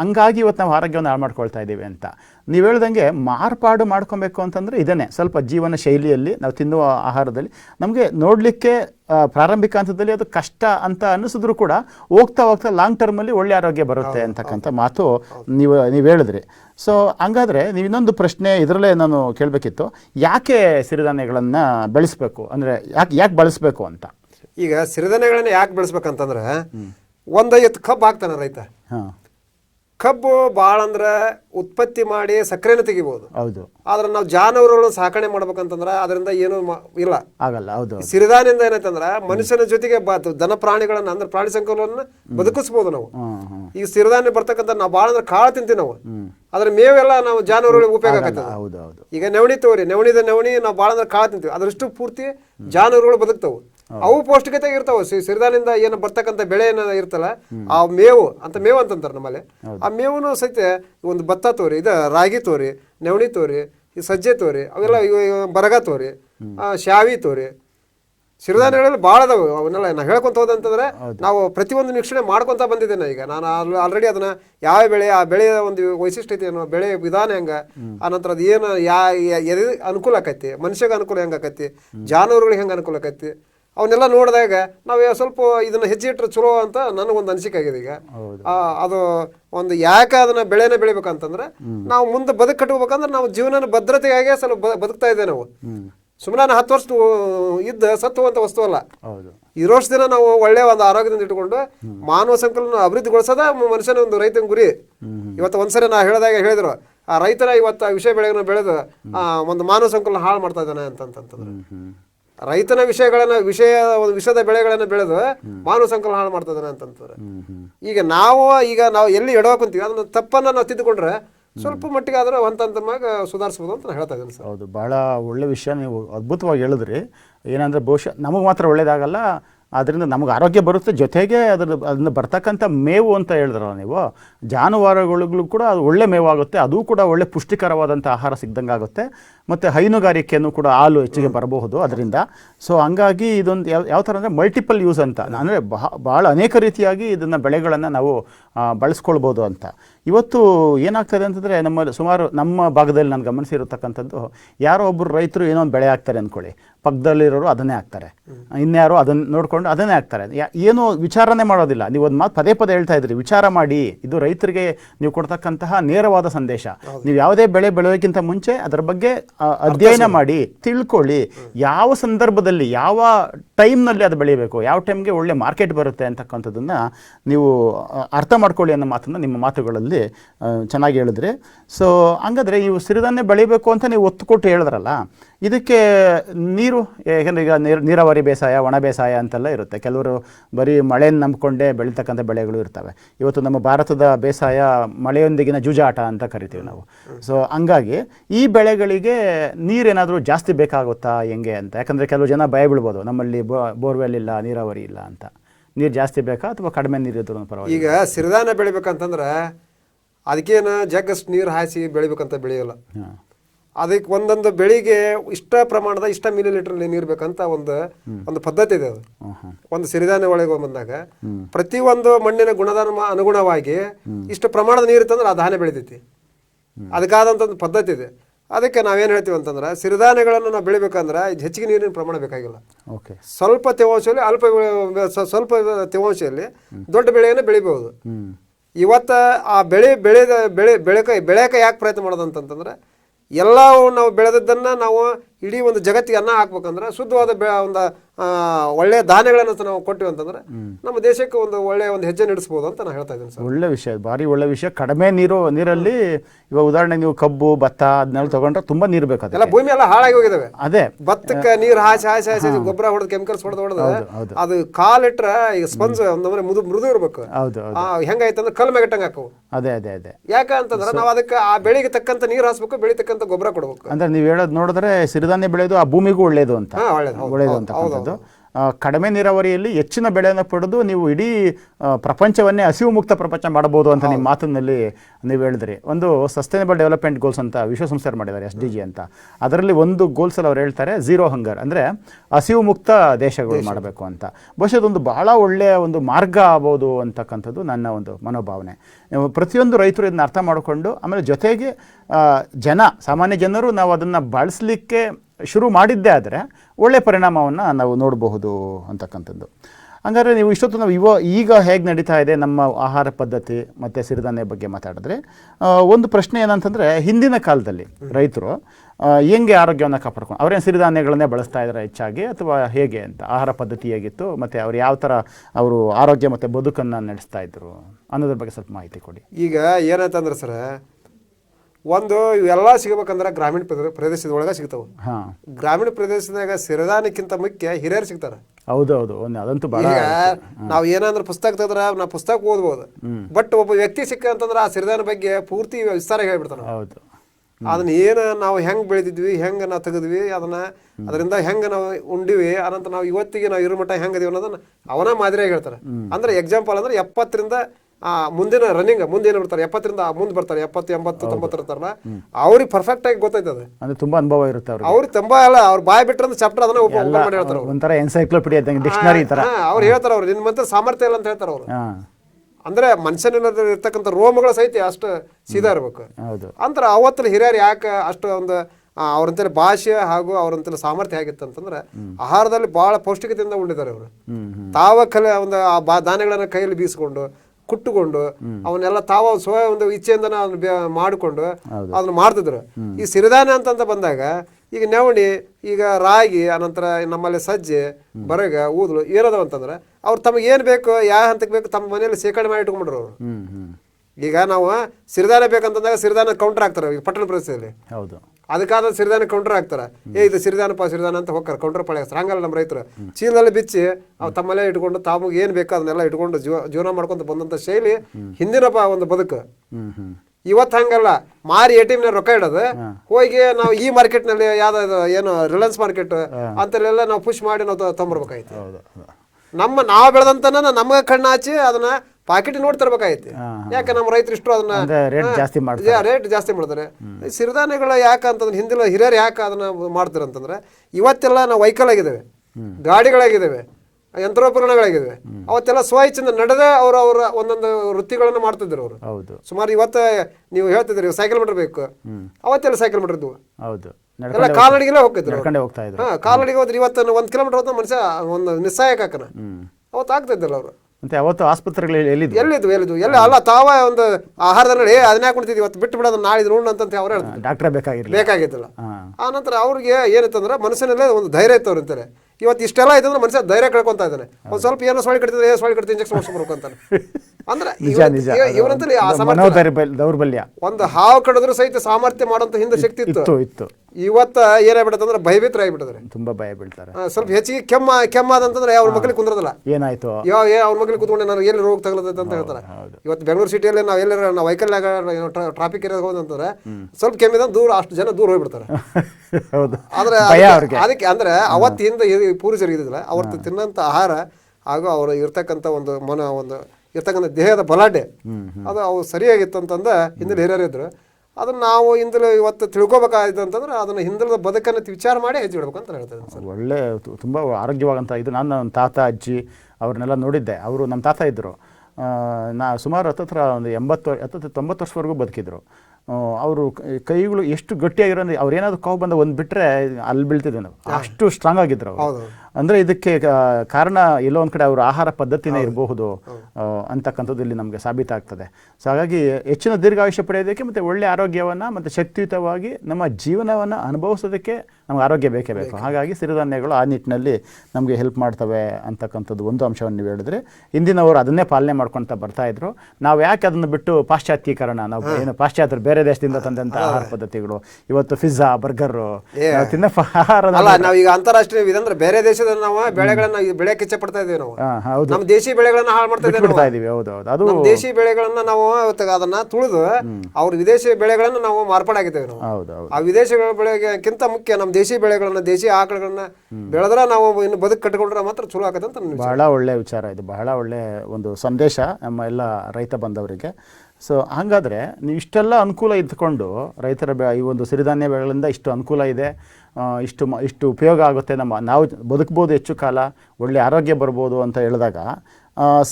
ಹಂಗಾಗಿ ಇವತ್ತು ನಾವು ಆರೋಗ್ಯವನ್ನು ಹಾಳು ಮಾಡ್ಕೊಳ್ತಾ ಇದ್ದೀವಿ ಅಂತ. ನೀವು ಹೇಳ್ದಂಗೆ ಮಾರ್ಪಾಡು ಮಾಡ್ಕೊಬೇಕು ಅಂತಂದರೆ ಇದನ್ನೇ. ಸ್ವಲ್ಪ ಜೀವನ ಶೈಲಿಯಲ್ಲಿ ನಾವು ತಿನ್ನುವ ಆಹಾರದಲ್ಲಿ. ನಮಗೆ ನೋಡಲಿಕ್ಕೆ ಪ್ರಾರಂಭಿಕ ಹಂತದಲ್ಲಿ ಅದು ಕಷ್ಟ ಅಂತ ಅನ್ನಿಸಿದ್ರು ಕೂಡ ಹೋಗ್ತಾ ಹೋಗ್ತಾ ಲಾಂಗ್ ಟರ್ಮಲ್ಲಿ ಒಳ್ಳೆ ಆರೋಗ್ಯ ಬರುತ್ತೆ ಅಂತಕ್ಕಂಥ ಮಾತು ನೀವು ನೀವು ಹೇಳಿದ್ರಿ. ಸೊ ಹಂಗಾದರೆ ನೀವು ಇನ್ನೊಂದು ಪ್ರಶ್ನೆ ಇದರಲ್ಲೇ ನಾನು ಕೇಳಬೇಕಿತ್ತು. ಯಾಕೆ ಸಿರಿಧಾನ್ಯಗಳನ್ನು ಬೆಳೆಸಬೇಕು? ಅಂದರೆ ಯಾಕೆ ಯಾಕೆ ಬಳಸಬೇಕು ಅಂತ? ಈಗ ಸಿರಿಧಾನ್ಯಗಳನ್ನು ಯಾಕೆ ಬೆಳೆಸ್ಬೇಕಂತಂದ್ರೆ ಒಂದೈವತ್ತು ಕಬ್ಬು ಹಾಕ್ತಾನೆ ರೈತ. ಹಾಂ. ಕಬ್ಬು ಭಾಳ ಅಂದ್ರೆ ಉತ್ಪತ್ತಿ ಮಾಡಿ ಸಕ್ಕರೆನ ತೆಗಿಬಹುದು ಹೌದು. ಆದ್ರೆ ನಾವು ಜಾನುವಾರುಗಳನ್ನ ಸಾಕಣೆ ಮಾಡ್ಬೇಕಂತಂದ್ರೆ ಅದರಿಂದ ಏನು ಇಲ್ಲ. ಆಗಲ್ಲ ಹೌದು ಸಿರಿಧಾನ್ಯದಿಂದ ಏನೈತಂದ್ರ ಮನುಷ್ಯನ ಜೊತೆಗೆ ದನ ಪ್ರಾಣಿಗಳನ್ನ ಅಂದ್ರೆ ಪ್ರಾಣಿ ಸಂಕುಲವನ್ನ ಬದುಕಿಸ್ಬೋದು ನಾವು. ಈಗ ಸಿರಿಧಾನ್ಯ ಬರ್ತಕ್ಕಂಥ ನಾವು ಭಾಳ ಅಂದ್ರೆ ಕಾಳು ತಿಂತೀವಿ ನಾವು. ಅದ್ರ ಮೇವೆಲ್ಲ ನಾವು ಜಾನುವಾರುಗಳಿಗೆ ಉಪಯೋಗ ಆಗತ್ತೆ ಅದು. ಹೌದು ಹೌದು. ಈಗ ನವಣಿ ತಗೋರಿ ನವಣಿದ ನವಣಿ ನಾವು ಭಾಳ ಅಂದ್ರೆ ಕಾಳು ತಿಂತೀವಿ. ಅದರಷ್ಟು ಪೂರ್ತಿ ಜಾನುವಾರುಗಳು ಬದುಕ್ತಾವು. ಅವು ಪೌಷ್ಟಿಕತೆ ಇರ್ತಾವ. ಸಿರಿದಾಲಿಂದ ಏನು ಬರ್ತಕ್ಕಂಥ ಬೆಳೆ ಏನ ಇರ್ತಲ್ಲ ಆ ಮೇವು ಅಂತ ಮೇವು ಅಂತಂತಾರೆ ನಮ್ಮಲ್ಲಿ. ಆ ಮೇವುನು ಸಹಿತ ಒಂದು ಭತ್ತ ತೋರಿ ಇದು ರಾಗಿ ತೋರಿ ನವಣಿ ತೋರಿ ಈ ಸಜ್ಜೆ ತೋರಿ ಅವೆಲ್ಲ ಬರಗ ತೋರಿ ಆ, ಶಾವಿ ತೋರಿ. ಸಿರಿಧಾನ್ಯಗಳಲ್ಲಿ ಭಾಳ ಅದಾವೆ. ಅವನ್ನೆಲ್ಲ ನಾ ಹೇಳ್ಕೊಂತ ಹೋದಂತಂದ್ರೆ ನಾವು ಪ್ರತಿಯೊಂದು ವೀಕ್ಷಣೆ ಮಾಡ್ಕೊಂತ ಬಂದಿದ್ದೇನೆ ಈಗ. ನಾನು ಆಲ್ರೆಡಿ ಅದನ್ನ ಯಾವ ಬೆಳೆ ಆ ಬೆಳೆಯ ಒಂದು ವೈಶಿಷ್ಟ್ಯತೆ ಏನು ಬೆಳೆ ವಿಧಾನ ಹೆಂಗ ಆನಂತರ ಅದು ಏನು ಯಾ ಎದ ಎದು ಅನುಕೂಲ ಆಕೈತಿ ಮನುಷ್ಯಗೆ ಅನುಕೂಲ ಹೆಂಗೆ ಆಕೈತಿ ಜಾನುವಾರುಗಳಿಗೆ ಹೆಂಗೆ ಅನುಕೂಲ ಆಕೈತಿ ಅವನ್ನೆಲ್ಲ ನೋಡಿದಾಗ ನಾವು ಸ್ವಲ್ಪ ಇದನ್ನ ಹೆಜ್ಜೆ ಇಟ್ಟರೆ ಚಲೋ ಅಂತ ನನಗೊಂದು ಅನಿಸಿಕೆ ಆಗಿದೆ ಈಗ ಆ, ಅದು ಒಂದು ಯಾಕೆ ಅದನ್ನ ಬೆಳೆನ ಬೆಳಿಬೇಕಂತಂದ್ರೆ ನಾವು ಮುಂದೆ ಬದುಕು ಕಟ್ಕೋಬೇಕಂದ್ರೆ ನಾವು ಜೀವನ ಭದ್ರತೆಗಾಗಿ ಸ್ವಲ್ಪ ಬದುಕ್ತಾ ಇದ್ದೇವೆ ನಾವು. ಸುಮ್ಮನೆ ಹತ್ತು ವರ್ಷ ಇದ್ದ ಸತ್ತುವಂತ ವಸ್ತು ಅಲ್ಲ. ಇರೋಷ್ಟು ದಿನ ನಾವು ಒಳ್ಳೆ ಒಂದು ಆರೋಗ್ಯದಿಂದ ಇಟ್ಕೊಂಡು ಮಾನವ ಸಂಕಲನ ಅಭಿವೃದ್ಧಿಗೊಳಿಸೋದ ಮನುಷ್ಯನ ಒಂದು ರೈತನ ಗುರಿ. ಇವತ್ತು ಒಂದ್ಸರಿ ನಾ ಹೇಳಿದಾಗ ಹೇಳಿದ್ರು ಆ ರೈತರ ಇವತ್ತು ಆ ವಿಷಯ ಬೆಳೆಗಳನ್ನ ಬೆಳೆದು ಆ ಒಂದು ಮಾನವ ಸಂಕಲನ ಹಾಳು ಮಾಡ್ತಾ ಇದ್ದಾನೆ ಅಂತಂತಂದ್ರೆ ರೈತನ ವಿಷಯಗಳನ್ನ ವಿಷಯ ಒಂದು ವಿಷದ ಬೆಳೆಗಳನ್ನ ಬೆಳೆದು ಮಾನವ ಸಂಕಲನ ಮಾಡ್ತಾ ಇದ್ದಾನೆ ಅಂತಂತಾರೆ ಈಗ ನಾವು ಈಗ ನಾವು ಎಲ್ಲಿ ಎಡವಾಕಂತೀವಿ ಅದನ್ನ ತಪ್ಪನ್ನ ನಾವು ತಿದ್ದುಕೊಂಡ್ರೆ ಸ್ವಲ್ಪ ಮಟ್ಟಿಗೆ ಆದ್ರೆ ಹಂತವಾಗಿ ಸುಧಾರಿಸ್ಬೋದು ಅಂತ ನಾನು ಹೇಳ್ತಾ ಇದ್ದೀನಿ ಸರ್. ಹೌದು ಭಾಳ ಒಳ್ಳೆ ವಿಷಯ ನೀವು ಅದ್ಭುತವಾಗಿ ಹೇಳಿದ್ರಿ. ಏನಂದ್ರೆ ಬಹುಶಃ ನಮಗೆ ಮಾತ್ರ ಒಳ್ಳೇದಾಗಲ್ಲ ಅದರಿಂದ ನಮಗೆ ಆರೋಗ್ಯ ಬರುತ್ತೆ. ಜೊತೆಗೆ ಅದ್ರ ಅದನ್ನು ಬರ್ತಕ್ಕಂಥ ಮೇವು ಅಂತ ಹೇಳಿದ್ರಲ್ಲ ನೀವು, ಜಾನುವಾರುಗಳಿಗೂ ಕೂಡ ಅದು ಒಳ್ಳೆ ಮೇವಾಗುತ್ತೆ. ಅದು ಕೂಡ ಒಳ್ಳೆ ಪುಷ್ಟಿಕರವಾದಂಥ ಆಹಾರ ಸಿಗ್ದಂಗೆ ಆಗುತ್ತೆ ಮತ್ತು ಹೈನುಗಾರಿಕೆಯನ್ನು ಕೂಡ ಹಾಲು ಹೆಚ್ಚಿಗೆ ಬರಬಹುದು ಅದರಿಂದ. ಸೊ ಹಂಗಾಗಿ ಇದೊಂದು ಯಾವ ಯಾವ ಥರ ಅಂದರೆ ಮಲ್ಟಿಪಲ್ ಯೂಸ್ ಅಂತ. ಅಂದರೆ ಭಾಳ ಅನೇಕ ರೀತಿಯಾಗಿ ಇದನ್ನು ಬೆಳೆಗಳನ್ನು ನಾವು ಬಳಸ್ಕೊಳ್ಬೋದು ಅಂತ. ಇವತ್ತು ಏನಾಗ್ತದೆ ಅಂತಂದರೆ ನಮ್ಮ ಸುಮಾರು ನಮ್ಮ ಭಾಗದಲ್ಲಿ ನಾನು ಗಮನಿಸಿರತಕ್ಕಂಥದ್ದು, ಯಾರೋ ಒಬ್ಬರು ರೈತರು ಏನೋ ಒಂದು ಬೆಳೆ ಹಾಕ್ತಾರೆ ಅಂದ್ಕೊಳ್ಳಿ. ಪಕ್ಕದಲ್ಲಿರೋರು ಅದನ್ನೇ ಹಾಕ್ತಾರೆ. ಇನ್ಯಾರು ಅದನ್ನ ನೋಡ್ಕೊಂಡು ಅದನ್ನೇ ಹಾಕ್ತಾರೆ. ಏನು ವಿಚಾರನೆ ಮಾಡೋದಿಲ್ಲ. ನೀವು ಒಂದು ಮಾತು ಪದೇ ಪದೇ ಹೇಳ್ತಾ ಇದ್ರಿ. ವಿಚಾರ ಮಾಡಿ. ಇದು ರೈತರಿಗೆ ನೀವು ಕೊಡ್ತಕ್ಕಂತಹ ನೇರವಾದ ಸಂದೇಶ. ನೀವು ಯಾವುದೇ ಬೆಳೆ ಬೆಳೆಯೋಕ್ಕಿಂತ ಮುಂಚೆ ಅದರ ಬಗ್ಗೆ ಅಧ್ಯಯನ ಮಾಡಿ ತಿಳ್ಕೊಳ್ಳಿ. ಯಾವ ಸಂದರ್ಭದಲ್ಲಿ ಯಾವ ಟೈಮ್ನಲ್ಲಿ ಅದು ಬೆಳಿಬೇಕು. ಯಾವ ಟೈಮ್ಗೆ ಒಳ್ಳೆ ಮಾರ್ಕೆಟ್ ಬರುತ್ತೆ ಅಂತಕ್ಕಂಥದ್ದನ್ನು ನೀವು ಅರ್ಥ ಮಾಡ್ಕೊಳ್ಳಿ ಅನ್ನೋ ಮಾತನ್ನು ನಿಮ್ಮ ಮಾತುಗಳಲ್ಲಿ ಚೆನ್ನಾಗಿ ಹೇಳಿದ್ರಿ. ಸೊ ಹಂಗಾದ್ರೆ ನೀವು ಸಿರಿಧಾನ್ಯ ಬೆಳಿಬೇಕು ಅಂತ ನೀವು ಒತ್ತು ಕೊಟ್ಟು ಹೇಳಿದ್ರಲ್ಲ, ಇದಕ್ಕೆ ನೀರು, ಏಕೆಂದರೆ ಈಗ ನೀರು, ನೀರಾವರಿ ಬೇಸಾಯ, ಒಣ ಬೇಸಾಯ ಅಂತೆಲ್ಲ ಇರುತ್ತೆ. ಕೆಲವರು ಬರೀ ಮಳೆಯನ್ನು ನಂಬಿಕೊಂಡೇ ಬೆಳೀತಕ್ಕಂಥ ಬೆಳೆಗಳು ಇರ್ತವೆ. ಇವತ್ತು ನಮ್ಮ ಭಾರತದ ಬೇಸಾಯ ಮಳೆಯೊಂದಿಗಿನ ಜೂಜಾಟ ಅಂತ ಕರಿತೀವಿ ನಾವು. ಸೊ ಹಂಗಾಗಿ ಈ ಬೆಳೆಗಳಿಗೆ ನೀರೇನಾದರೂ ಜಾಸ್ತಿ ಬೇಕಾಗುತ್ತಾ, ಹೆಂಗೆ ಅಂತ? ಯಾಕಂದರೆ ಕೆಲವು ಜನ ಭಯ ಬೀಳ್ಬೋದು ನಮ್ಮಲ್ಲಿ ಬೋರ್ವೆಲ್ ಇಲ್ಲ ನೀರಾವರಿ ಇಲ್ಲ ಅಂತ. ನೀರು ಜಾಸ್ತಿ ಬೇಕಾ ಅಥವಾ ಕಡಿಮೆ ನೀರು ಇದ್ರೂ ಪರವಾಗಿಲ್ಲ? ಈಗ ಸಿರಿಧಾನ್ಯ ಬೆಳಿಬೇಕಂತಂದ್ರೆ ಅದಕ್ಕೇನು ಜಗ್ಗಷ್ಟು ನೀರು ಹಾಯಿಸಿ ಬೆಳಿಬೇಕಂತ ಬೆಳೆಯೋಲ್ಲ. ಅದಕ್ಕೆ ಒಂದೊಂದು ಬೆಳಿಗ್ಗೆ ಇಷ್ಟ ಪ್ರಮಾಣದ ಇಷ್ಟ ಮಿಲಿ ಲೀಟರ್ ನೀರು ಬೇಕಂತ ಒಂದು ಒಂದು ಪದ್ಧತಿ ಇದೆ ಅದು. ಒಂದು ಸಿರಿಧಾನ್ಯ ಒಳಗೆ ಬಂದಾಗ ಪ್ರತಿಯೊಂದು ಮಣ್ಣಿನ ಗುಣಧರ್ಮ ಅನುಗುಣವಾಗಿ ಇಷ್ಟು ಪ್ರಮಾಣದ ನೀರು ಇತ್ತಂದ್ರೆ ಆ ಧಾನ್ಯ ಬೆಳಿತೈತಿ. ಅದಕ್ಕಾದಂಥ ಒಂದು ಪದ್ಧತಿ ಇದೆ. ಅದಕ್ಕೆ ನಾವೇನು ಹೇಳ್ತೀವಿ ಅಂತಂದ್ರೆ ಸಿರಿಧಾನ್ಯಗಳನ್ನು ನಾವು ಬೆಳಿಬೇಕಂದ್ರೆ ಇದು ಹೆಚ್ಚಿಗೆ ನೀರಿನ ಪ್ರಮಾಣ ಬೇಕಾಗಿಲ್ಲ. ಓಕೆ. ಸ್ವಲ್ಪ ತೇವಾಂಶದಲ್ಲಿ ಅಲ್ಪ ಸ್ವಲ್ಪ ತೇವಾಂಶದಲ್ಲಿ ದೊಡ್ಡ ಬೆಳೆಯನ್ನು ಬೆಳಿಬಹುದು. ಇವತ್ತು ಇವತ್ತ ಆ ಬೆಳೆ ಬೆಳೆದ ಬೆಳೆ ಬೆಳೆಕ ಬೆಳೆಯಕ್ಕೆ ಯಾಕೆ ಪ್ರಯತ್ನ ಮಾಡೋದು ಅಂತಂತಂದ್ರೆ ಎಲ್ಲವೂ ನಾವು ಬೆಳೆದದ್ದನ್ನು ನಾವು ಇಡೀ ಒಂದು ಜಗತ್ತಿಗೆ ಅನ್ನ ಹಾಕ್ಬೇಕಂದ್ರೆ ಶುದ್ಧವಾದ ಬೆ ಒಂದು ಒಳ್ಳೆಯ ಧಾನ್ಯಗಳನ್ನು ನಾವು ಕೊಟ್ಟಿವಿ ಅಂತಂದ್ರೆ ನಮ್ಮ ದೇಶಕ್ಕೆ ಒಂದು ಒಳ್ಳೆಯ ಒಂದು ಹೆಜ್ಜೆ ನಡೆಸ್ಬೋದು ಅಂತ ನಾನು ಹೇಳ್ತಾ ಇದ್ದೀನಿ ಸರ್. ಒಳ್ಳೆ ವಿಷಯ ಭಾರಿ ಒಳ್ಳೆ ವಿಷಯ. ಕಡಿಮೆ ನೀರು ನೀರಲ್ಲಿ ಇವಾಗ ಉದಾಹರಣೆ ನೀವು ಕಬ್ಬು ಭತ್ತ ಅದನ್ನೆಲ್ಲ ತಗೊಂಡ್ರೆ ತುಂಬಾ ನೀರು ಬೇಕಾದ ಎಲ್ಲ ಭೂಮಿ ಎಲ್ಲ ಹಾಳಾಗಿ ಹೋಗಿದಾವೆ. ಅದೇ. ಭತ್ತಕ್ಕೆ ನೀರು ಹಾಸಿ ಹಾಸಿ ಹಾಸಿ ಗೊಬ್ಬರ ಹೊಡೆದು ಕೆಮಿಕಲ್ಸ್ ಹೊಡೆದು ಹೊಡೆದು. ಅದು ಕಾಲಿಟ್ರ ಈಗ ಸ್ಪಂಜ್ ಒಂದೊಂದ್ರೆ ಮುದು ಮೃದು ಇರ್ಬೇಕು. ಹೌದು ಆ, ಹೆಂಗಾಯ್ತಂದ್ರೆ ಕಲ್ ಮೆಗಟ್ಟಂಗೆ ಹಾಕವು. ಅದೇ ಅದೇ ಅದೇ. ಯಾಕಂತಂದ್ರೆ ನಾವು ಅದಕ್ಕೆ ಆ ಬೆಳೆಗೆ ತಕ್ಕಂತ ನೀರು ಹಾಸ್ಬೇಕು ಬೆಳಿತಕ್ಕಂತ ಗೊಬ್ಬರ ಕೊಡ್ಬೇಕು. ಅಂದ್ರೆ ನೀವು ಹೇಳೋದು ನೋಡಿದ್ರೆ ಸಿರಿಧಾನ್ಯ ಬೆಳೆಯೋದು ಆ ಭೂಮಿಗೂ ಒಳ್ಳೇದು ಅಂತ. ಒಳ್ಳೇದು. ಒಳ್ಳೇದು ಕಡಿಮೆ ನೀರಾವರಿಯಲ್ಲಿ ಹೆಚ್ಚಿನ ಬೆಳೆಯನ್ನು ಪಡೆದು ನೀವು ಇಡೀ ಪ್ರಪಂಚವನ್ನೇ ಹಸಿವು ಮುಕ್ತ ಪ್ರಪಂಚ ಮಾಡಬಹುದು ಅಂತ ನಿಮ್ಮ ಮಾತಿನಲ್ಲಿ ನೀವು ಹೇಳಿದ್ರಿ. ಒಂದು ಸಸ್ಟೈನಬಲ್ ಡೆವಲಪ್ಮೆಂಟ್ ಗೋಲ್ಸ್ ಅಂತ ವಿಶ್ವಸಂಸ್ಥೆ ಮಾಡಿದ್ದಾರೆ ಎಸ್ ಡಿ ಜಿ ಅಂತ. ಅದರಲ್ಲಿ ಒಂದು ಗೋಲ್ಸ್ ಅಲ್ಲಿ ಅವ್ರು ಹೇಳ್ತಾರೆ ಝೀರೋ ಹಂಗರ್ ಅಂದ್ರೆ ಹಸಿವು ಮುಕ್ತ ದೇಶಗಳು. ಮಾಡಬೇಕು ಅಂತ. ಬಹುಶಃ ಅದೊಂದು ಬಹಳ ಒಳ್ಳೆಯ ಒಂದು ಮಾರ್ಗ ಆಗ್ಬೋದು ಅಂತಕ್ಕಂಥದ್ದು ನನ್ನ ಒಂದು ಮನೋಭಾವನೆ. ಪ್ರತಿಯೊಂದು ರೈತರು ಇದನ್ನ ಅರ್ಥ ಮಾಡಿಕೊಂಡು ಆಮೇಲೆ ಜೊತೆಗೆ ಜನ ಸಾಮಾನ್ಯ ಜನರು ನಾವು ಅದನ್ನು ಬಳಸಲಿಕ್ಕೆ ಶುರು ಮಾಡಿದ್ದೇ ಆದರೆ ಒಳ್ಳೆಯ ಪರಿಣಾಮವನ್ನು ನಾವು ನೋಡಬಹುದು ಅಂತಕ್ಕಂಥದ್ದು. ಹಂಗಾದ್ರೆ ನೀವು ಇಷ್ಟೊತ್ತು ನಾವು ಇವ, ಈಗ ಹೇಗೆ ನಡೀತಾ ಇದೆ ನಮ್ಮ ಆಹಾರ ಪದ್ಧತಿ ಮತ್ತು ಸಿರಿಧಾನ್ಯ ಬಗ್ಗೆ ಮಾತಾಡಿದ್ರೆ ಒಂದು ಪ್ರಶ್ನೆ ಏನಂತಂದರೆ ಹಿಂದಿನ ಕಾಲದಲ್ಲಿ ರೈತರು ಹೆಂಗೆ ಆರೋಗ್ಯವನ್ನು ಕಾಪಾಡ್ಕೊಂಡು, ಅವರೇನು ಸಿರಿಧಾನ್ಯಗಳನ್ನೇ ಬಳಸ್ತಾ ಇದ್ದಾರೆ ಹೆಚ್ಚಾಗಿ ಅಥವಾ ಹೇಗೆ ಅಂತ, ಆಹಾರ ಪದ್ಧತಿ ಹೇಗಿತ್ತು ಮತ್ತು ಅವ್ರು ಯಾವ ಥರ ಅವರು ಆರೋಗ್ಯ ಮತ್ತು ಬದುಕನ್ನು ನಡೆಸ್ತಾ ಇದ್ರು ಅನ್ನೋದ್ರ ಬಗ್ಗೆ ಸ್ವಲ್ಪ ಮಾಹಿತಿ ಕೊಡಿ. ಈಗ ಏನಂತಂದ್ರೆ ಸರ್ ಒಂದು ಇವೆಲ್ಲ ಸಿಗಬೇಕಂದ್ರೆ ಗ್ರಾಮೀಣ ಪ್ರದೇ- ಪ್ರದೇಶದ ಒಳಗೆ ಸಿಗ್ತಾವೆ. ಹಾಂ. ಗ್ರಾಮೀಣ ಪ್ರದೇಶದಾಗ ಸಿರಿದಾನಕ್ಕಿಂತ ಮುಖ್ಯ ಹಿರಿಯರು ಸಿಗ್ತಾರ. ಹೌದೌದು ಅದಂತೂ ಬಹಳ ಈಗ ನಾವು ಏನಂದ್ರೆ ಪುಸ್ತಕ ತೆಗೆದ್ರೆ ನಾವು ಪುಸ್ತಕ ಓದ್ಬೋದು. ಬಟ್ ಒಬ್ಬ ವ್ಯಕ್ತಿ ಸಿಕ್ಕ ಅಂತಂದ್ರೆ ಆ ಸಿರಿದಾನ ಬಗ್ಗೆ ಪೂರ್ತಿ ವಿಸ್ತಾರ ಹೇಳ್ಬಿಡ್ತಾನೆ ಹೌದು. ಅದನ್ನ ಏನು ನಾವು ಹೆಂಗ್ ಬೆಳೆದಿದ್ವಿ ಹೆಂಗ ನಾವು ತೆಗೆದ್ವಿ ಅದನ್ನ ಅದರಿಂದ ಹೆಂಗ ನಾವು ಉಂಡಿವಿ ಅನಂತ ನಾವು ಇವತ್ತಿಗೆ ನಾವು ಇರೋ ಮಟ್ಟ ಹೆಂಗ್ ಅದೀವಿ ಅನ್ನೋದನ್ನ ಅವನ ಮಾದರಿಯಾಗಿ ಹೇಳ್ತಾರೆ. ಅಂದ್ರೆ ಎಕ್ಸಾಂಪಲ್ ಅಂದ್ರೆ ಎಪ್ಪತ್ತರಿಂದ ಮುಂದಿನ ರನ್ನಿಂಗ್ ಮುಂದೆ ಏನು ಬರ್ತಾರೆ ಎಪ್ಪತ್ತರಿಂದ ಮುಂದೆ ಬರ್ತಾರೆ ಎಪ್ಪತ್ತು ಎಂಬತ್ತು ತೊಂಬತ್ತು ಇರ್ತಾರಲ್ಲ ಅವ್ರಿಗೆ ಪರ್ಫೆಕ್ಟ್ ಆಗಿ ಗೊತ್ತಾಯ್ತದೆ. ಅಂದ್ರೆ ತುಂಬಾ ಅನುಭವ ಇರುತ್ತೆ ಅವ್ರಿಗೆ. ಅವ್ರಿಗೆ ತುಂಬಾ ಅಲ್ಲ ಅವ್ರು ಬಾಯ್ ಬಿಟ್ರೆ ಅಂದ್ರೆ ಚಾಪ್ಟರ್ ಅದನ್ನ ಓಪನ್ ಮಾಡಿ ಹೇಳ್ತಾರೆ ಅವ್ರು. ಒಂಥರ ಎನ್ಸೈಕ್ಲೋಪಿಡಿಯಾ ಇದ್ದಂಗೆ ಡಿಕ್ಷನರಿ ತರ ಅವ್ರು ಹೇಳ್ತಾರೆ ಅವ್ರು ನಿನ್ ಮಂತ್ರ ಸಾಮರ್ಥ್ಯ ಇಲ್ಲ ಅಂತ ಹೇಳ್ತಾರೆ ಅವರು. ಅಂದ್ರೆ ಮನುಷ್ಯನ ಇರ್ತಕ್ಕಂಥ ರೋಮಗಳ ಸಹಿತ ಅಷ್ಟು ಸೀದಾ ಇರ್ಬೇಕು. ಹೌದು. ಅಂತರ ಅವತ್ತಿನ ಹಿರಿಯರು ಯಾಕೆ ಅಷ್ಟು ಒಂದು ಆ, ಅವ್ರಂತೇಳಿ ಭಾಷೆ ಹಾಗೂ ಅವ್ರಂತೇಳಿ ಸಾಮರ್ಥ್ಯ ಆಗಿತ್ತು ಅಂತಂದ್ರೆ ಆಹಾರದಲ್ಲಿ ಬಹಳ ಪೌಷ್ಟಿಕತೆಯಿಂದ ಉಂಡಿದ್ದಾರೆ ಅವರು. ತಾವ ಕಲೆ ಒಂದು ಆ ಬಾ ಧಾನ್ಯಗಳನ್ನ ಕೈಯಲ್ಲಿ ಬೀಸ್ಕೊಂಡು ಕುಟ್ಟುಕೊಂಡು ಅವನ್ನೆಲ್ಲ ತಾವ ಸ್ವಯ ಒಂದು ಇಚ್ಛೆಯಿಂದ ಮಾಡಿಕೊಂಡು ಅದನ್ನ ಮಾಡ್ತಿದ್ರು. ಈ ಸಿರಿಧಾನ್ಯ ಅಂತಂತ ಬಂದಾಗ ಈಗ ನೆವಣಿ ಈಗ ರಾಗಿ ಅನಂತರ ನಮ್ಮಲ್ಲಿ ಸಜ್ಜೆ ಬರಗ ಊದಲು ಏನದಾವ ಅಂತಂದ್ರೆ ಅವ್ರು ತಮಗೆ ಏನು ಬೇಕು ಯಾವ ಹಂತಕ್ಕೆ ಬೇಕು ತಮ್ಮ ಮನೆಯಲ್ಲಿ ಶೇಖರಣೆ ಮಾಡಿ ಇಟ್ಕೊಂಡ್ಬಿಡ್ರು ಅವರು. ಈಗ ನಾವು ಸಿರಿಧಾನ್ಯ ಬೇಕಂತಂದಾಗ ಸಿರಿಧಾನ್ಯ ಕೌಂಟರ್ ಆಗ್ತಾರೆ ಈಗ ಪಟ್ಟಣ ಪ್ರದೇಶದಲ್ಲಿ. ಹೌದು. ಅದಕ್ಕಾದ ಸಿರಿಧಾನ ಕೌಂಟರ್ ಹಾಕ್ತಾರೆ. ಏ ಇದು ಸಿರಿಧಾನಪ್ಪ ಸಿರಿಧಾನ ಅಂತ ಹೋಗ್ತಾರೆ. ಕೌಂಟರ್ ಪಾಳಿ ಹಾಕ್ತಾರೆ ಹಂಗಲ್ಲ ನಮ್ಮ ರೈತರು. ಚೀಲದಲ್ಲಿ ಬಿಚ್ಚಿ ಅವು ತಮ್ಮಲ್ಲೇ ಇಟ್ಕೊಂಡು ತಾವು ಏನು ಬೇಕೋ ಅದನ್ನೆಲ್ಲ ಇಟ್ಕೊಂಡು ಜೀವ ಜೀವನ ಮಾಡ್ಕೊಂತ ಬಂದಂಥ ಶೈಲಿ ಹಿಂದಿನ ಒಂದು ಬದುಕು. ಇವತ್ತು ಹಂಗಲ್ಲ. ಮಾರಿ ಎ ಟಿ ರೊಕ್ಕ ಇಡೋದು. ಹೋಗಿ ನಾವು ಈ ಮಾರ್ಕೆಟ್ನಲ್ಲಿ ಯಾವ್ದು ಏನು ರಿಲಯನ್ಸ್ ಮಾರ್ಕೆಟ್ ಅಂತಲ್ಲೆಲ್ಲ ನಾವು ಪುಷ್ ಮಾಡಿ ನಾವು ತೊಂಬರ್ಬೇಕಾಯ್ತು ತೊಗೊಂಬರ್ಬೇಕಾಯ್ತು. ನಮ್ಮ ನಾವು ಬೆಳೆದಂತನ ನಮಗೆ ಕಣ್ಣು ಹಾಚಿ ಅದನ್ನ ಪಾಕೆಟ್ ನೋಡಿ ತರಬೇಕಾಗೈತಿ. ಯಾಕೆ ನಮ್ಮ ರೈತರು ಇಷ್ಟು ಅದನ್ನ ರೇಟ್ ಜಾಸ್ತಿ ಮಾಡ್ತಾರೆ. ರೇಟ್ ಜಾಸ್ತಿ ಮಾಡ್ತಾರೆ. ಸಿರಿಧಾನ್ಯಗಳ ಯಾಕೆ ಅಂತಂದ್ರೆ ಹಿಂದಿನ ಹಿರಿಯರು ಯಾಕೆ ಅದನ್ನ ಮಾಡ್ತಾರೆ ಅಂತಂದ್ರೆ ಇವತ್ತೆಲ್ಲ ನಾವು ವೈಕಲ್ ಆಗಿದ್ದೇವೆ ಗಾಡಿಗಳಾಗಿದ್ದಾವೆ. ಯಂತ್ರೋಪಕರಣಗಳಾಗಿದ್ದಾವೆ. ಅವತ್ತೆಲ್ಲ ಸ್ವ ಇಚ್ಛೆಯಿಂದ ನಡೆದ ಅವರು ಅವರ ಒಂದೊಂದು ವೃತ್ತಿಗಳನ್ನು ಮಾಡ್ತಿದ್ರು ಅವರು. ಹೌದು. ಸುಮಾರು ಇವತ್ತು ನೀವು ಹೇಳ್ತಿದ್ರಿ ಸೈಕಲ್ ಮೀಟರ್ ಬೇಕು. ಅವತ್ತೆಲ್ಲ ಸೈಕಲ್ ಮೀಟರ್ ಇದ್ವು. ಹೌದು. ಎಲ್ಲ ಕಾಲ್ನಡಿಗೆಲ್ಲ ಹೋಗ್ತಿದ್ರು ಹಾ ಕಾಲ್ನಡಿಗೆ ಹೋದ್ರೆ ಇವತ್ತು ಒಂದು ಕಿಲೋಮೀಟರ್ ಹೋದ ಮನುಷ್ಯ ಒಂದು ನಿಸ್ಸಾಯಕ್ಕೆ ಹಾಕನ. ಅವತ್ತು ಅವರು. ಮತ್ತೆ ಅವತ್ತು ಆಸ್ಪತ್ರೆಗಳಲ್ಲಿ ಎಲ್ಲಿದ್ದು ಎಲ್ಲಿದ್ವು? ಎಲ್ಲಿದ್ವು ಎಲ್ಲ ಅಲ್ಲ ತಾವ ಒಂದು ಆಹಾರದಲ್ಲಿ ಏ ಅದನ್ನ ಹಾಕೊಂಡಿದ್ವಿ ಇವತ್ತು ಬಿಟ್ಟು ಬಿಡೋದು ನಾಳೆ ನೋಡೋಣ ಅಂತ ಅವ್ರು ಹೇಳ್ತಿದ್ರು ಡಾಕ್ಟ್ರೇ ಬೇಕಾಗಿರಲಿ ಬೇಕಾಗಿದ್ದಿಲ್ಲ. ಹಾ. ಆ ನಂತರ ಅವ್ರಿಗೆ ಏನಿತ್ತಂದ್ರೆ ಮನುಷ್ಯನಲ್ಲೇ ಒಂದು ಧೈರ್ಯ ಇತ್ತು ಅಂತಾರೆ ಇವತ್ತು ಇಷ್ಟೆಲ್ಲ ಇದ್ದಂದ್ರೆ ಮನುಷ್ಯ ಧೈರ್ಯ ಕಳ್ಕೊಂತ ಇದ್ದಾನೆ. ಒಂದು ಸ್ವಲ್ಪ ಏನೋ ಸೊಳ್ಳೆ ಕಟ್ಟಿದ್ರೆ ಏ ಸೊಳ್ಳೆ ಕಟ್ತಿ ಇಂಜೆಕ್ಷನ್ ಮಾಡ್ಸ್ಕೊಬೇಕು ಅಂತಾನೆ. ಅಂದ್ರೆ ದೌರ್ಬಲ್ಯ. ಒಂದು ಹಾವು ಕಡಿದ್ರು ಸಹಿತ ಸಾಮರ್ಥ್ಯ ಮಾಡುವಂತ ಹಿಂದೆ ಶಕ್ತಿ ಇತ್ತು. ಇತ್ತು ಇವತ್ತ ಏನಾಗ್ಬಿಟ್ಟಂದ್ರೆ ಭಯಭೀತರ ಆಗ್ಬಿಟ್ಟಿದ್ದಾರೆ ತುಂಬಾ ಭಯ ಬೀಳ್ತಾರೆ. ಸ್ವಲ್ಪ ಹೆಚ್ಚಿಗೆ ಕೆಮ್ಮ ಕೆಮ್ಮಾದಂತಂದ್ರೆ ಅವ್ರ ಮಕ್ಕಳಿಗೆ ಕುಂದ್ರದಲ್ಲ. ಏನಾಯ್ತು? ಯಾವ ಏ ಅವ್ರ ಮಕ್ಕಳಿಗೆ ಕುತ್ಕೊಂಡೆ ನಾನು ಎಲ್ಲಿ ರೋಗ ತಗಲತೈತೆ ಅಂತ ಹೇಳ್ತಾರೆ. ಇವತ್ತು ಬೆಂಗಳೂರು ಸಿಟಿಯಲ್ಲಿ ನಾವು ಎಲ್ಲರ ನಾವು ವೆಹಿಕಲ್ನಾಗ ಟ್ರಾಫಿಕ್ ಏರಿಯಾಗ ಹೋದಂತಂದ್ರೆ ಸ್ವಲ್ಪ ಕೆಮ್ಮಿದ ದೂರ ಅಷ್ಟು ಜನ ದೂರ ಹೋಗ್ಬಿಡ್ತಾರೆ. ಆದ್ರೆ ಅದಕ್ಕೆ- ಅಂದ್ರೆ ಅವತ್ತಿಂದ ಪೂರ್ವಜರು ಇದ್ದಿಲ್ಲ ಅವ್ರ ತಿನ್ನಂತ ಆಹಾರ ಹಾಗೂ ಅವರು ಇರ್ತಕ್ಕಂಥ ಒಂದು ಮನ ಒಂದು ಇರ್ತಕ್ಕಂಥ ದೇಹದ ಬಲಾಢ್ಯ. ಅದು ಅವು ಸರಿಯಾಗಿತ್ತು ಅಂತಂದ ಹಿಂದಿನ ಹಿರಿಯರು ಇದ್ರು ಅದನ್ನ ನಾವು ಹಿಂದಲು ಇವತ್ತು ತಿಳ್ಕೊಬೇಕಾಯ್ತು ಅಂತಂದ್ರೆ ಅದನ್ನ ಹಿಂದಲದ ಬದುಕನ್ನು ವಿಚಾರ ಮಾಡಿ ಹೆಜ್ಜೆ ಇಡ್ಬೇಕು ಅಂತ ಹೇಳ್ತಾರೆ ಸರ್. ಒಳ್ಳೆ ತುಂಬ ಆರೋಗ್ಯವಾಗಂತ ಇದು. ನಾನು ನನ್ನ ತಾತ ಅಜ್ಜಿ ಅವ್ರನ್ನೆಲ್ಲ ನೋಡಿದ್ದೆ. ಅವರು ನಮ್ಮ ತಾತ ಇದ್ದರು ನಾ ಸುಮಾರು ಹತ್ತತ್ರ ಒಂದು ಎಂಬತ್ತು ಹತ್ತತ್ತು ತೊಂಬತ್ತು ವರ್ಷವರೆಗೂ ಬದುಕಿದ್ರು. ಅವರು ಕೈಗಳು ಎಷ್ಟು ಗಟ್ಟಿಯಾಗಿರೋ ಅವ್ರು ಏನಾದ್ರು ಕಾವು ಬಂದ ಒಂದು ಬಿಟ್ಟರೆ ಅಲ್ಲಿ ಬೀಳ್ತಿದ್ದೆ ನಾವು. ಅಷ್ಟು ಸ್ಟ್ರಾಂಗ್ ಆಗಿದ್ರು ಅವರು. ಅಂದರೆ ಇದಕ್ಕೆ ಕಾರಣ ಎಲ್ಲೋ ಒಂದ್ ಕಡೆ ಅವರ ಆಹಾರ ಪದ್ಧತಿನೇ ಇರಬಹುದು ಅಂತಕ್ಕಂಥದ್ದು ಇಲ್ಲಿ ನಮಗೆ ಸಾಬೀತಾಗ್ತದೆ. ಸೊ ಹಾಗಾಗಿ ಹೆಚ್ಚಿನ ದೀರ್ಘಾಯುಷ್ಯ ಪಡೆಯೋದಕ್ಕೆ ಮತ್ತೆ ಒಳ್ಳೆಯ ಆರೋಗ್ಯವನ್ನ ಮತ್ತೆ ಶಕ್ತಿಯುತವಾಗಿ ನಮ್ಮ ಜೀವನವನ್ನ ಅನುಭವಿಸೋದಕ್ಕೆ ನಮ್ಗೆ ಆರೋಗ್ಯ ಬೇಕೇ ಬೇಕು. ಹಾಗಾಗಿ ಸಿರಿಧಾನ್ಯಗಳು ಆ ನಿಟ್ಟಿನಲ್ಲಿ ನಮಗೆ ಹೆಲ್ಪ್ ಮಾಡ್ತವೆ ಅಂತಕ್ಕಂಥದ್ದು ಒಂದು ಅಂಶವನ್ನು ನೀವು ಹೇಳಿದ್ರೆ. ಹಿಂದಿನವರು ಅದನ್ನೇ ಪಾಲನೆ ಮಾಡ್ಕೊಳ್ತಾ ಬರ್ತಾ ಇದ್ರು. ನಾವು ಯಾಕೆ ಅದನ್ನು ಬಿಟ್ಟು ಪಾಶ್ಚಾತ್ಯೀಕರಣ ನಾವು ಏನು ಪಾಶ್ಚಾತ್ಯರು ಬೇರೆ ದೇಶದಿಂದ ತಂದಂಥ ಆಹಾರ ಪದ್ಧತಿಗಳು ಇವತ್ತು ಪಿಜ್ಜಾ ಬರ್ಗರು ತಿನ್ನೋ ಆಹಾರ ಈಗ ಅಂತಾರಾಷ್ಟ್ರೀಯ ಬೇರೆ ದೇಶದ ನಾವು ಬೆಳೆಗಳನ್ನ ಬೆಳೆಯಕ್ಕೆ ಇಚ್ಛೆ ಪಡ್ತಾ ಇದೀವಿ ನಾವು. ಹೌದು. ನಮ್ಮ ದೇಶಿ ಬೆಳೆಗಳನ್ನ ಹಾಳು ಮಾಡ್ತಾ ಇದ್ದೇವೆ ಮಾಡ್ತಾ ಇದೀವಿ ಹೌದು ಹೌದು. ಅದು ನಮ್ಮ ದೇಶಿ ಬೆಳೆಗಳನ್ನ ನಾವು ಅದನ್ನ ತುಳಿದು ಅವ್ರ ವಿದೇಶಿ ಬೆಳೆಗಳನ್ನ ನಾವು ಮಾರ್ಪಾಡಾಗಿದ್ದೇವೆ ನಾವು. ಹೌದು ಹೌದು. ಆ ವಿದೇಶಿ ಬೆಳೆಗಿಂತ ಮುಖ್ಯ ನಮ್ಮ ದೇಶಿ ಬೆಳೆಗಳನ್ನ ದೇಶಿ ಆಕಳಗಳನ್ನ ಬೆಳೆದ್ರೆ ನಾವು ಇನ್ನು ಬದುಕು ಕಟ್ಕೊಂಡ್ರೆ ಮಾತ್ರ ಚಲೋ ಆಗತ್ತೆ ಅಂತ ನನ್ನ ವಿಚಾರ. ಬಹಳ ಒಳ್ಳೆ ವಿಚಾರ ಇದು ಬಹಳ ಒಳ್ಳೆ ಒಂದು ಸಂದೇಶ ನಮ್ಮ ಎಲ್ಲ ರೈತ ಬಂದವರಿಗೆ. ಸೊ ಹಾಗಾದರೆ ನೀವು ಇಷ್ಟೆಲ್ಲ ಅನುಕೂಲ ಇದ್ಕೊಂಡು ರೈತರ ಬೆ ಈ ಒಂದು ಸಿರಿಧಾನ್ಯ ಬೆಳೆಗಳಿಂದ ಇಷ್ಟು ಅನುಕೂಲ ಇದೆ. ಇಷ್ಟು ಮ ಇಷ್ಟು ಉಪಯೋಗ ಆಗುತ್ತೆ ನಮ್ಮ ನಾವು ಬದುಕ್ಬೋದು ಹೆಚ್ಚು ಕಾಲ ಒಳ್ಳೆ ಆರೋಗ್ಯ ಬರ್ಬೋದು ಅಂತ ಹೇಳಿದಾಗ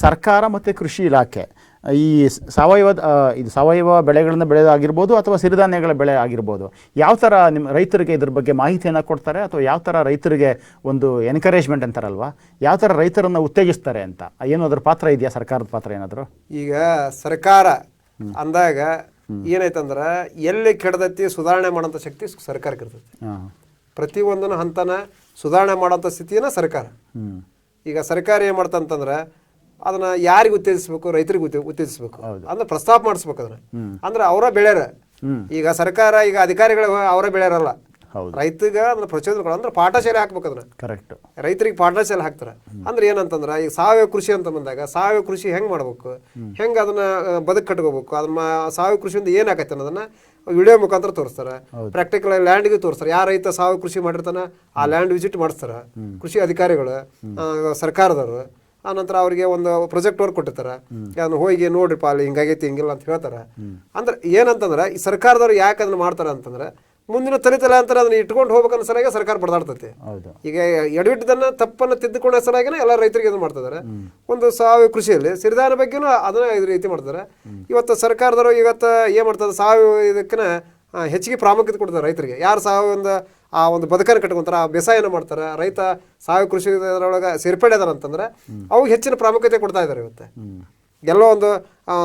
ಸರ್ಕಾರ ಮತ್ತು ಕೃಷಿ ಇಲಾಖೆ ಈ ಸಾವಯವ ಇದು ಸಾವಯವ ಬೆಳೆಗಳನ್ನು ಬೆಳೆದಾಗಿರ್ಬೋದು ಅಥವಾ ಸಿರಿಧಾನ್ಯಗಳ ಬೆಳೆ ಆಗಿರ್ಬೋದು ಯಾವ ಥರ ನಿಮ್ಮ ರೈತರಿಗೆ ಇದ್ರ ಬಗ್ಗೆ ಮಾಹಿತಿಯನ್ನು ಕೊಡ್ತಾರೆ ಅಥವಾ ಯಾವ ಥರ ರೈತರಿಗೆ ಒಂದು ಎನ್ಕರೇಜ್ಮೆಂಟ್ ಅಂತಾರಲ್ವಾ? ಯಾವ ಥರ ರೈತರನ್ನು ಉತ್ತೇಜಿಸ್ತಾರೆ ಅಂತ ಏನು ಅದ್ರ ಪಾತ್ರ ಇದೆಯಾ ಸರ್ಕಾರದ ಪಾತ್ರ ಏನಾದರೂ? ಈಗ ಸರ್ಕಾರ ಅಂದಾಗ ಏನಾಯ್ತಂದ್ರೆ ಎಲ್ಲಿ ಕೆಡದತ್ತಿ ಸುಧಾರಣೆ ಮಾಡೋಂಥ ಶಕ್ತಿ ಸರ್ಕಾರಕ್ಕೆ ಇರ್ತೈತಿ. ಹಾಂ. ಪ್ರತಿಯೊಂದನ್ನು ಹಂತನ ಸುಧಾರಣೆ ಮಾಡೋಂಥ ಸ್ಥಿತಿಯನ್ನು ಸರ್ಕಾರ. ಈಗ ಸರ್ಕಾರ ಏನು ಮಾಡ್ತಂತಂದ್ರೆ ಅದನ್ನ ಯಾರಿಗೆ ಉತ್ತೇಜಿಸಬೇಕು? ರೈತರಿಗೆ ಉತ್ತೇಜಿಸಬೇಕು. ಉತ್ತೇಜಿಸ್ಬೇಕು ಅಂದ್ರೆ ಪ್ರಸ್ತಾಪ ಮಾಡಿಸ್ಬೇಕು ಅದನ್ನ. ಅಂದ್ರೆ ಅವರ ಬೆಳೆಯರ ಈಗ ಸರ್ಕಾರ ಈಗ ಅಧಿಕಾರಿಗಳು ಅವರ ಬೆಳೆಯರಲ್ಲ ಹೌದು. ರೈತಗ ಅದನ್ನ ಪ್ರಚೋದನ ಅಂದ್ರೆ ಪಾಠಶಾಲೆ ಹಾಕ್ಬೇಕು ಅದನ್ನ. ಕರೆಕ್ಟ್. ರೈತರಿಗೆ ಪಾಠಶಾಲೆ ಹಾಕ್ತಾರೆ. ಅಂದ್ರೆ ಏನಂತಂದ್ರೆ ಈಗ ಸಾವಯವ ಕೃಷಿ ಅಂತ ಬಂದಾಗ ಸಾವಯವ ಕೃಷಿ ಹೆಂಗ್ ಮಾಡ್ಬೇಕು? ಹೆಂಗ್ ಅದನ್ನ ಬದುಕು ಕಟ್ಕೋಬೇಕು? ಅದನ್ನ ಸಾವಯವ ಕೃಷಿಯಿಂದ ಏನ್ ಆಕೈತೆ ಅನ್ನೋದನ್ನ ವಿಡಿಯೋ ಮುಖಾಂತರ ತೋರಿಸ್ತಾರೆ. ಪ್ರಾಕ್ಟಿಕಲ್ ಲ್ಯಾಂಡ್ಗೆ ತೋರಿಸ್ತಾರೆ. ಯಾರ ರೈತ ಸಾವಯವ ಕೃಷಿ ಮಾಡಿರ್ತಾನ ಆ ಲ್ಯಾಂಡ್ ವಿಸಿಟ್ ಮಾಡಿಸ್ತಾರೆ. ಕೃಷಿ ಅಧಿಕಾರಿಗಳು ಸರ್ಕಾರದವರು. ಆ ನಂತರ ಅವರಿಗೆ ಒಂದು ಪ್ರೊಜೆಕ್ಟ್ ವರ್ಕ್ ಕೊಟ್ಟಿರ್ತಾರೆ. ಅದನ್ನ ಹೋಗಿ ನೋಡ್ರಿಪ್ಪ ಅಲ್ಲಿ ಹಿಂಗಾಗೈತಿ ಹಿಂಗಿಲ್ಲ ಅಂತ ಹೇಳ್ತಾರೆ. ಅಂದ್ರೆ ಏನಂತಂದ್ರೆ ಈ ಸರ್ಕಾರದವ್ರು ಯಾಕೆ ಅದನ್ನ ಮಾಡ್ತಾರೆ ಅಂತಂದ್ರೆ ಮುಂದಿನ ತಲೆ ತಲಾಂತರ ಅದನ್ನ ಇಟ್ಕೊಂಡು ಹೋಗ್ಬೇಕನ್ನೋ ಸಲುವಾಗಿ ಸರ್ಕಾರ ಬಡದಾಡ್ತೈತಿ. ಈಗ ಎಡವಿಟ್ಟದನ್ನ ತಪ್ಪನ್ನು ತಿದ್ದುಕೊಂಡ ಸಲಾಗಿನ ಎಲ್ಲ ರೈತರಿಗೆ ಇದನ್ನ ಮಾಡ್ತಿದ್ದಾರೆ. ಒಂದು ಸಾವಯವ ಕೃಷಿಯಲ್ಲಿ ಸಿರಿಧಾನ ಬಗ್ಗೆನೂ ಅದನ್ನ ಇದ್ರ ರೀತಿ ಮಾಡ್ತಾರೆ ಇವತ್ತು ಸರ್ಕಾರದವರು ಇವತ್ತು ಏನು ಮಾಡ್ತಾರೆ ಸಾವಯವ ಇದಕ್ಕನ ಹೆಚ್ಚಿಗೆ ಪ್ರಾಮುಖ್ಯತೆ ಕೊಡ್ತಾರೆ ರೈತರಿಗೆ. ಯಾರು ಸಾವಯವ ಆ ಒಂದು ಬದುಕನ್ನು ಕಟ್ಕೊಂತಾರೆ ಆ ಬೇಸಾಯನ ಮಾಡ್ತಾರೆ ರೈತ ಸಾವಯವ ಕೃಷಿ ಇದರೊಳಗೆ ಸೇರ್ಪಡೆ ಅದಾರ ಅಂತಂದ್ರೆ ಅವು ಹೆಚ್ಚಿನ ಪ್ರಾಮುಖ್ಯತೆ ಕೊಡ್ತಾ ಇದ್ದಾರೆ ಇವತ್ತು. ಎಲ್ಲೋ ಒಂದು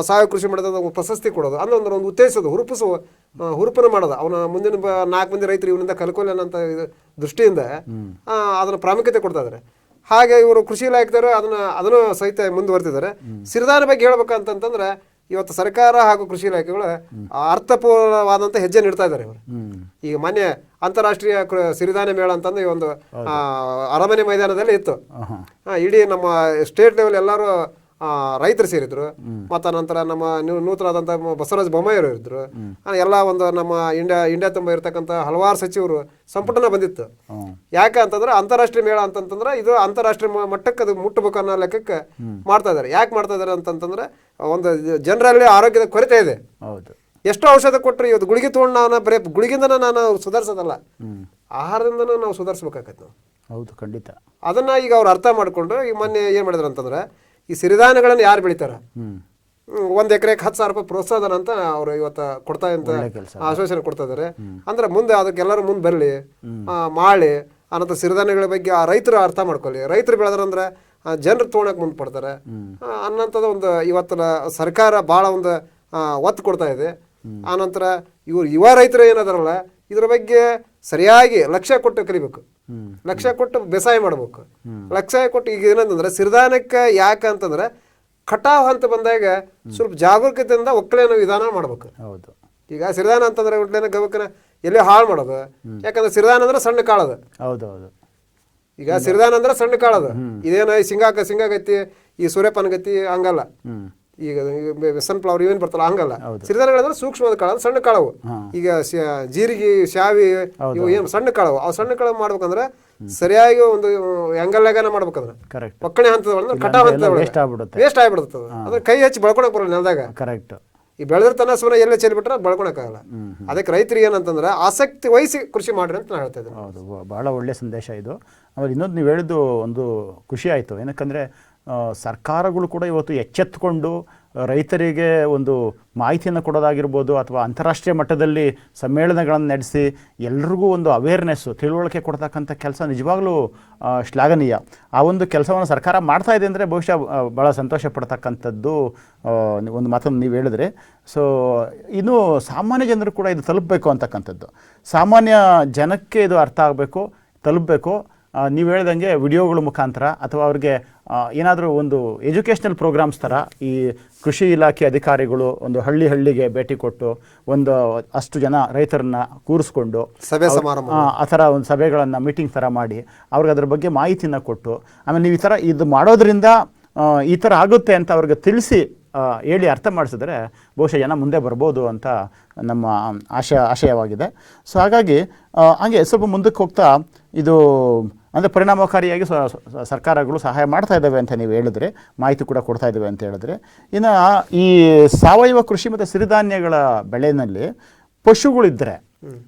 ಸಾವಯವ ಕೃಷಿ ಮಾಡಿದ ಒಂದು ಪ್ರಶಸ್ತಿ ಕೊಡೋದು. ಅನ್ನೊಂದು ಒಂದು ಉತ್ತೇಜಿಸೋದು ಹುರುಪಿಸು ಹುರುಪನ ಮಾಡೋದು. ಅವನ ಮುಂದಿನ ನಾಲ್ಕು ಮಂದಿ ರೈತರು ಇವನಿಂದ ಕಲ್ಕೊಲ್ಲ ಅಂತ ದೃಷ್ಟಿಯಿಂದ ಅದನ್ನ ಪ್ರಾಮುಖ್ಯತೆ ಕೊಡ್ತಾ ಇದ್ದಾರೆ. ಹಾಗೆ ಇವರು ಕೃಷಿ ಇಲಾಖೆದವರು ಅದನ್ನ ಅದನ್ನು ಸಹಿತ ಮುಂದುವರೆದಿದ್ದಾರೆ ಸಿರಿಧಾನ ಬಗ್ಗೆ ಹೇಳ್ಬೇಕಂತಂದ್ರೆ ಇವತ್ತು ಸರ್ಕಾರ ಹಾಗೂ ಕೃಷಿ ಇಲಾಖೆಗಳು ಅರ್ಥಪೂರ್ಣವಾದಂಥ ಹೆಜ್ಜೆ ನೀಡ್ತಾ ಇದ್ದಾರೆ ಇವರು. ಈಗ ಮೊನ್ನೆ ಅಂತಾರಾಷ್ಟ್ರೀಯ ಸಿರಿಧಾನ್ಯ ಮೇಳ ಅಂತಂದು ಈ ಒಂದು ಅರಮನೆ ಮೈದಾನದಲ್ಲಿ ಇತ್ತು. ಇಡೀ ನಮ್ಮ ಸ್ಟೇಟ್ ಲೆವೆಲ್ ಎಲ್ಲರೂ ರೈತರು ಸೇರಿದ್ರು. ಮತ್ತು ನಂತರ ನಮ್ಮ ನೂತನವಾದಂಥ ಬಸವರಾಜ ಬೊಮ್ಮಾಯಿಯವರು ಇದ್ರು. ಎಲ್ಲ ಒಂದು ನಮ್ಮ ಇಂಡಿಯಾ ಇಂಡಿಯಾ ತುಂಬ ಇರತಕ್ಕಂಥ ಹಲವಾರು ಸಚಿವರು ಸಂಪುಟನ ಬಂದಿತ್ತು. ಯಾಕೆ ಅಂತಂದ್ರೆ ಅಂತಾರಾಷ್ಟ್ರೀಯ ಮೇಳ ಅಂತಂತಂದ್ರೆ ಇದು ಅಂತಾರಾಷ್ಟ್ರೀಯ ಮಟ್ಟಕ್ಕೆ ಅದು ಮುಟ್ಟಬೇಕು ಅನ್ನೋ ಲೆಕ್ಕಕ್ಕೆ ಮಾಡ್ತಾ ಇದ್ದಾರೆ ಯಾಕೆ ಮಾಡ್ತಾ ಇದ್ದಾರೆ ಅಂತಂತಂದ್ರೆ ಒಂದು ಜನರಲ್ಲಿ ಆರೋಗ್ಯದ ಕೊರತೆ ಇದೆ. ಎಷ್ಟು ಔಷಧ ಕೊಟ್ಟರೆ ಇವತ್ತು ಗುಳಿಗೆ ತೊಗೊಂಡು ನಾನು ಬರೀ ಗುಳಿಗಿಂದನ ನಾನು ಸುಧಾರಿಸೋದಲ್ಲ. ಆಹಾರದಿಂದ ಆಹಾರದಿಂದನೂ ನಾವು ಸುಧಾರಿಸ್ಬೇಕಾಗತ್ತೆ ನಾವು. ಹೌದು ಖಂಡಿತ. ಅದನ್ನ ಈಗ ಅವ್ರು ಅರ್ಥ ಮಾಡಿಕೊಂಡು ಈಗ ಮೊನ್ನೆ ಏನ್ ಮಾಡಿದ್ರು ಅಂತಂದ್ರೆ ಈ ಸಿರಿಧಾನ್ಯಗಳನ್ನು ಯಾರು ಬೆಳಿತಾರ? ಒಂದ್ ಎಕರೆಗೆ ಹತ್ತು ಸಾವಿರ ರೂಪಾಯಿ ಪ್ರೋತ್ಸಾಹನ ಅಂತ ಅವರು ಇವತ್ತ ಕೊಡ್ತಾ ಇಂತ. ಆಶ್ವಾಸನೆ ಕೊಡ್ತಾ ಇದಾರೆ ಅಂದ್ರೆ ಮುಂದೆ ಅದಕ್ಕೆಲ್ಲರೂ ಮುಂದೆ ಬರಲಿ ಮಾಡಿ ಅನಂತರ ಸಿರಿಧಾನ್ಯಗಳ ಬಗ್ಗೆ ಆ ರೈತರು ಅರ್ಥ ಮಾಡ್ಕೊಳ್ಳಿ. ರೈತರು ಬೆಳೆದ್ರಂದ್ರೆ ಜನರು ತೊಗೊಳಕ್ ಮುಂದೆ ಪಡ್ತಾರೆ. ಆ, ಅನ್ನಂಥದ್ದು ಒಂದು ಇವತ್ತಿನ ಸರ್ಕಾರ ಬಹಳ ಒಂದು ಒತ್ತು ಕೊಡ್ತಾ ಇದೆ. ಆನಂತರ ಇವ್ರು ಯುವ ರೈತರು ಏನದಾರಲ್ಲ ಇದ್ರ ಬಗ್ಗೆ ಸರಿಯಾಗಿ ಲಕ್ಷ್ಯ ಕೊಟ್ಟು ಕಲಿಬೇಕು. ಹ್ಮ್ ಲಕ್ಷ್ಯ ಕೊಟ್ಟು ಬೇಸಾಯ ಮಾಡ್ಬೇಕು. ಲಕ್ಷ ಕೊಟ್ಟು ಈಗ ಏನಂತಂದ್ರೆ ಸಿರಿಧಾನಕ್ಕೆ ಯಾಕೆ ಅಂತಂದ್ರೆ ಕಟಾವ್ ಅಂತ ಬಂದಾಗ ಸ್ವಲ್ಪ ಜಾಗರೂಕತೆಯಿಂದ ಒಕ್ಕಲೇನ ವಿಧಾನ ಮಾಡ್ಬೇಕು. ಹೌದು. ಈಗ ಸಿರಿಧಾನ ಅಂತಂದ್ರೆ ಒಟ್ಲೇನ ಗಬಕ್ಕನ ಎಲ್ಲಿ ಹಾಳು ಮಾಡೋದು? ಯಾಕಂದ್ರೆ ಸಿರಿಧಾನ ಅಂದ್ರೆ ಸಣ್ಣ ಕಾಳದು. ಹೌದು ಹೌದು ಈಗ ಸಿರಿಧಾನ ಅಂದ್ರೆ ಸಣ್ಣ ಕಾಳದು. ಇದೇನ ಸಿಂಗಾಕ ಸಿಂಗಾಗತಿ ಈ ಸೂರ್ಯಪಾನ ಗತಿ ಹಂಗಲ್ಲ ಈಗ ಸನ್ಫ್ಲವರ್ ಇವೇನು ಬರ್ತಲ್ಲ ಹಂಗಲ್ಲ. ಸಿರಿಧಾನಗಳಂದ್ರೆ ಸೂಕ್ಷ್ಮವಾದ ಕಾಳು ಸಣ್ಣ ಕಾಳವು. ಈಗ ಜೀರಿಗೆ ಶಾವಿ ಇವು ಏನು ಸಣ್ಣ ಕಾಳವು. ಅವು ಸಣ್ಣ ಕಾಳು ಮಾಡ್ಬೇಕಂದ್ರೆ ಸರಿಯಾಗಿ ಒಂದು ಹೆಂಗಲ್ಲಾಗನ ಮಾಡ್ಬೇಕಂದ್ರೆ. ಒಕ್ಕಣೆ ಹಂತದ ಹಂತದ ವೇಸ್ಟ್ ಆಗ್ಬಿಡುತ್ತೆ. ಅದು ಅದ್ರ ಕೈ ಹಚ್ಚಿ ಬಳ್ಕೊಳಕ್ ಬರಲ್ಲ ನೆಲದಾಗ. ಕರೆಕ್ಟ್ ಈ ಬೆಳೆದಿರ್ತಾನ ಸುಮ್ಮನೆ ಎಲ್ಲೇ ಚೆಲ್ಬಿಟ್ರೆ ಬೆಳ್ಕೊಳಕ್ಕಾಗಲ್ಲ. ಅದಕ್ಕೆ ರೈತರಿಗೆ ಏನಂತಂದ್ರೆ ಆಸಕ್ತಿ ವಹಿಸಿ ಕೃಷಿ ಮಾಡ್ರಿ ಅಂತ ನಾನು ಹೇಳ್ತಾ ಇದ್ದೀನಿ ಹೌದು ಬಹಳ ಒಳ್ಳೆ ಸಂದೇಶ ಇದು. ಆಮೇಲೆ ಇನ್ನೊಂದು ನೀವು ಹೇಳಿದ್ದು ಒಂದು ಖುಷಿ ಆಯಿತು. ಏನಕ್ಕಂದರೆ ಸರ್ಕಾರಗಳು ಕೂಡ ಇವತ್ತು ಎಚ್ಚೆತ್ತುಕೊಂಡು ರೈತರಿಗೆ ಒಂದು ಮಾಹಿತಿಯನ್ನು ಕೊಡೋದಾಗಿರ್ಬೋದು ಅಥವಾ ಅಂತಾರಾಷ್ಟ್ರೀಯ ಮಟ್ಟದಲ್ಲಿ ಸಮ್ಮೇಳನಗಳನ್ನು ನಡೆಸಿ ಎಲ್ರಿಗೂ ಒಂದು ಅವೇರ್ನೆಸ್ಸು ತಿಳುವಳಿಕೆ ಕೊಡ್ತಕ್ಕಂಥ ಕೆಲಸ ನಿಜವಾಗ್ಲೂ ಶ್ಲಾಘನೀಯ. ಆ ಒಂದು ಕೆಲಸವನ್ನು ಸರ್ಕಾರ ಮಾಡ್ತಾ ಇದೆ ಅಂದರೆ ಬಹುಶಃ ಭಾಳ ಸಂತೋಷ ಪಡ್ತಕ್ಕಂಥದ್ದು ಒಂದು ಮಾತನ್ನು ನೀವು ಹೇಳಿದ್ರೆ. ಸೊ ಇನ್ನು ಸಾಮಾನ್ಯ ಜನರು ಕೂಡ ಇದು ತಲುಪಬೇಕು ಅಂತಕ್ಕಂಥದ್ದು. ಸಾಮಾನ್ಯ ಜನಕ್ಕೆ ಇದು ಅರ್ಥ ಆಗಬೇಕು, ತಲುಪಬೇಕು. ನೀವು ಹೇಳ್ದಂಗೆ ವಿಡಿಯೋಗಳ ಮುಖಾಂತರ ಅಥವಾ ಅವ್ರಿಗೆ ಏನಾದರೂ ಒಂದು ಎಜುಕೇಷ್ನಲ್ ಪ್ರೋಗ್ರಾಮ್ಸ್ ಥರ ಈ ಕೃಷಿ ಇಲಾಖೆ ಅಧಿಕಾರಿಗಳು ಒಂದು ಹಳ್ಳಿ ಹಳ್ಳಿಗೆ ಭೇಟಿ ಕೊಟ್ಟು ಒಂದು ಅಷ್ಟು ಜನ ರೈತರನ್ನ ಕೂರಿಸ್ಕೊಂಡು ಸಭೆ ಸಮಾರಂಭ ಆ, ಥರ ಒಂದು ಸಭೆಗಳನ್ನು ಮೀಟಿಂಗ್ ಥರ ಮಾಡಿ ಅವ್ರಿಗೆ ಅದ್ರ ಬಗ್ಗೆ ಮಾಹಿತಿನ ಕೊಟ್ಟು ಆಮೇಲೆ ನೀವು ಈ ಥರ ಇದು ಮಾಡೋದ್ರಿಂದ ಈ ಥರ ಆಗುತ್ತೆ ಅಂತ ಅವ್ರಿಗೆ ತಿಳಿಸಿ ಹೇಳಿ ಅರ್ಥ ಮಾಡಿಸಿದ್ರೆ ಬಹುಶಃ ಜನ ಮುಂದೆ ಬರ್ಬೋದು ಅಂತ ನಮ್ಮ ಆಶಯ ಆಶಯವಾಗಿದೆ. ಸೊ ಹಾಗಾಗಿ ಹಾಗೆ ಸ್ವಲ್ಪ ಮುಂದಕ್ಕೆ ಹೋಗ್ತಾ ಇದು ಅಂದರೆ ಪರಿಣಾಮಕಾರಿಯಾಗಿ ಸರ್ಕಾರಗಳು ಸಹಾಯ ಮಾಡ್ತಾ ಇದ್ದಾವೆ ಅಂತ ನೀವು ಹೇಳಿದ್ರೆ ಮಾಹಿತಿ ಕೂಡ ಕೊಡ್ತಾ ಇದ್ದಾವೆ ಅಂತ ಹೇಳಿದ್ರೆ ಇನ್ನು ಈ ಸಾವಯವ ಕೃಷಿ ಮತ್ತು ಸಿರಿಧಾನ್ಯಗಳ ಬೆಳೆಯಲ್ಲಿ ಪಶುಗಳಿದ್ದರೆ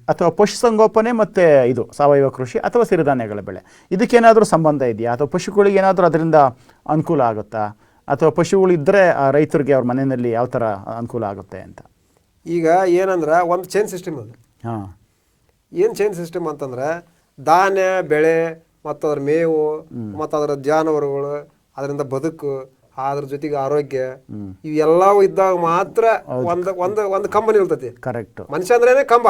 ಅಥವಾ ಪಶುಸಂಗೋಪನೆ ಮತ್ತು ಇದು ಸಾವಯವ ಕೃಷಿ ಅಥವಾ ಸಿರಿಧಾನ್ಯಗಳ ಬೆಳೆ ಇದಕ್ಕೇನಾದರೂ ಸಂಬಂಧ ಇದೆಯಾ? ಅಥವಾ ಪಶುಗಳಿಗೆ ಏನಾದರೂ ಅದರಿಂದ ಅನುಕೂಲ ಆಗುತ್ತಾ? ಅಥವಾ ಪಶುಗಳಿದ್ದರೆ ಆ ರೈತರಿಗೆ ಅವ್ರ ಮನೆಯಲ್ಲಿ ಯಾವ ಥರ ಅನುಕೂಲ ಆಗುತ್ತೆ ಅಂತ? ಈಗ ಏನಂದ್ರೆ ಒಂದು ಚೈನ್ ಸಿಸ್ಟಮ್ ಅದು ಹಾಂ. ಏನು ಚೈನ್ ಸಿಸ್ಟಮ್ ಅಂತಂದ್ರೆ ಧಾನ್ಯ ಬೆಳೆ ಮತ್ತು ಅದ್ರ ಮೇವು ಮತ್ತು ಅದರ ಜಾನುವಾರುಗಳು ಅದರಿಂದ ಬದುಕು ಅದ್ರ ಜೊತೆಗೆ ಆರೋಗ್ಯ ಇವೆಲ್ಲವೂ ಇದ್ದಾಗ ಮಾತ್ರ ಒಂದು ಒಂದು ಒಂದು ಕಂಬ ನಿಲ್ತತಿ. ಕರೆಕ್ಟ್ ಮನುಷ್ಯ ಅಂದ್ರೆ ಕಂಬ.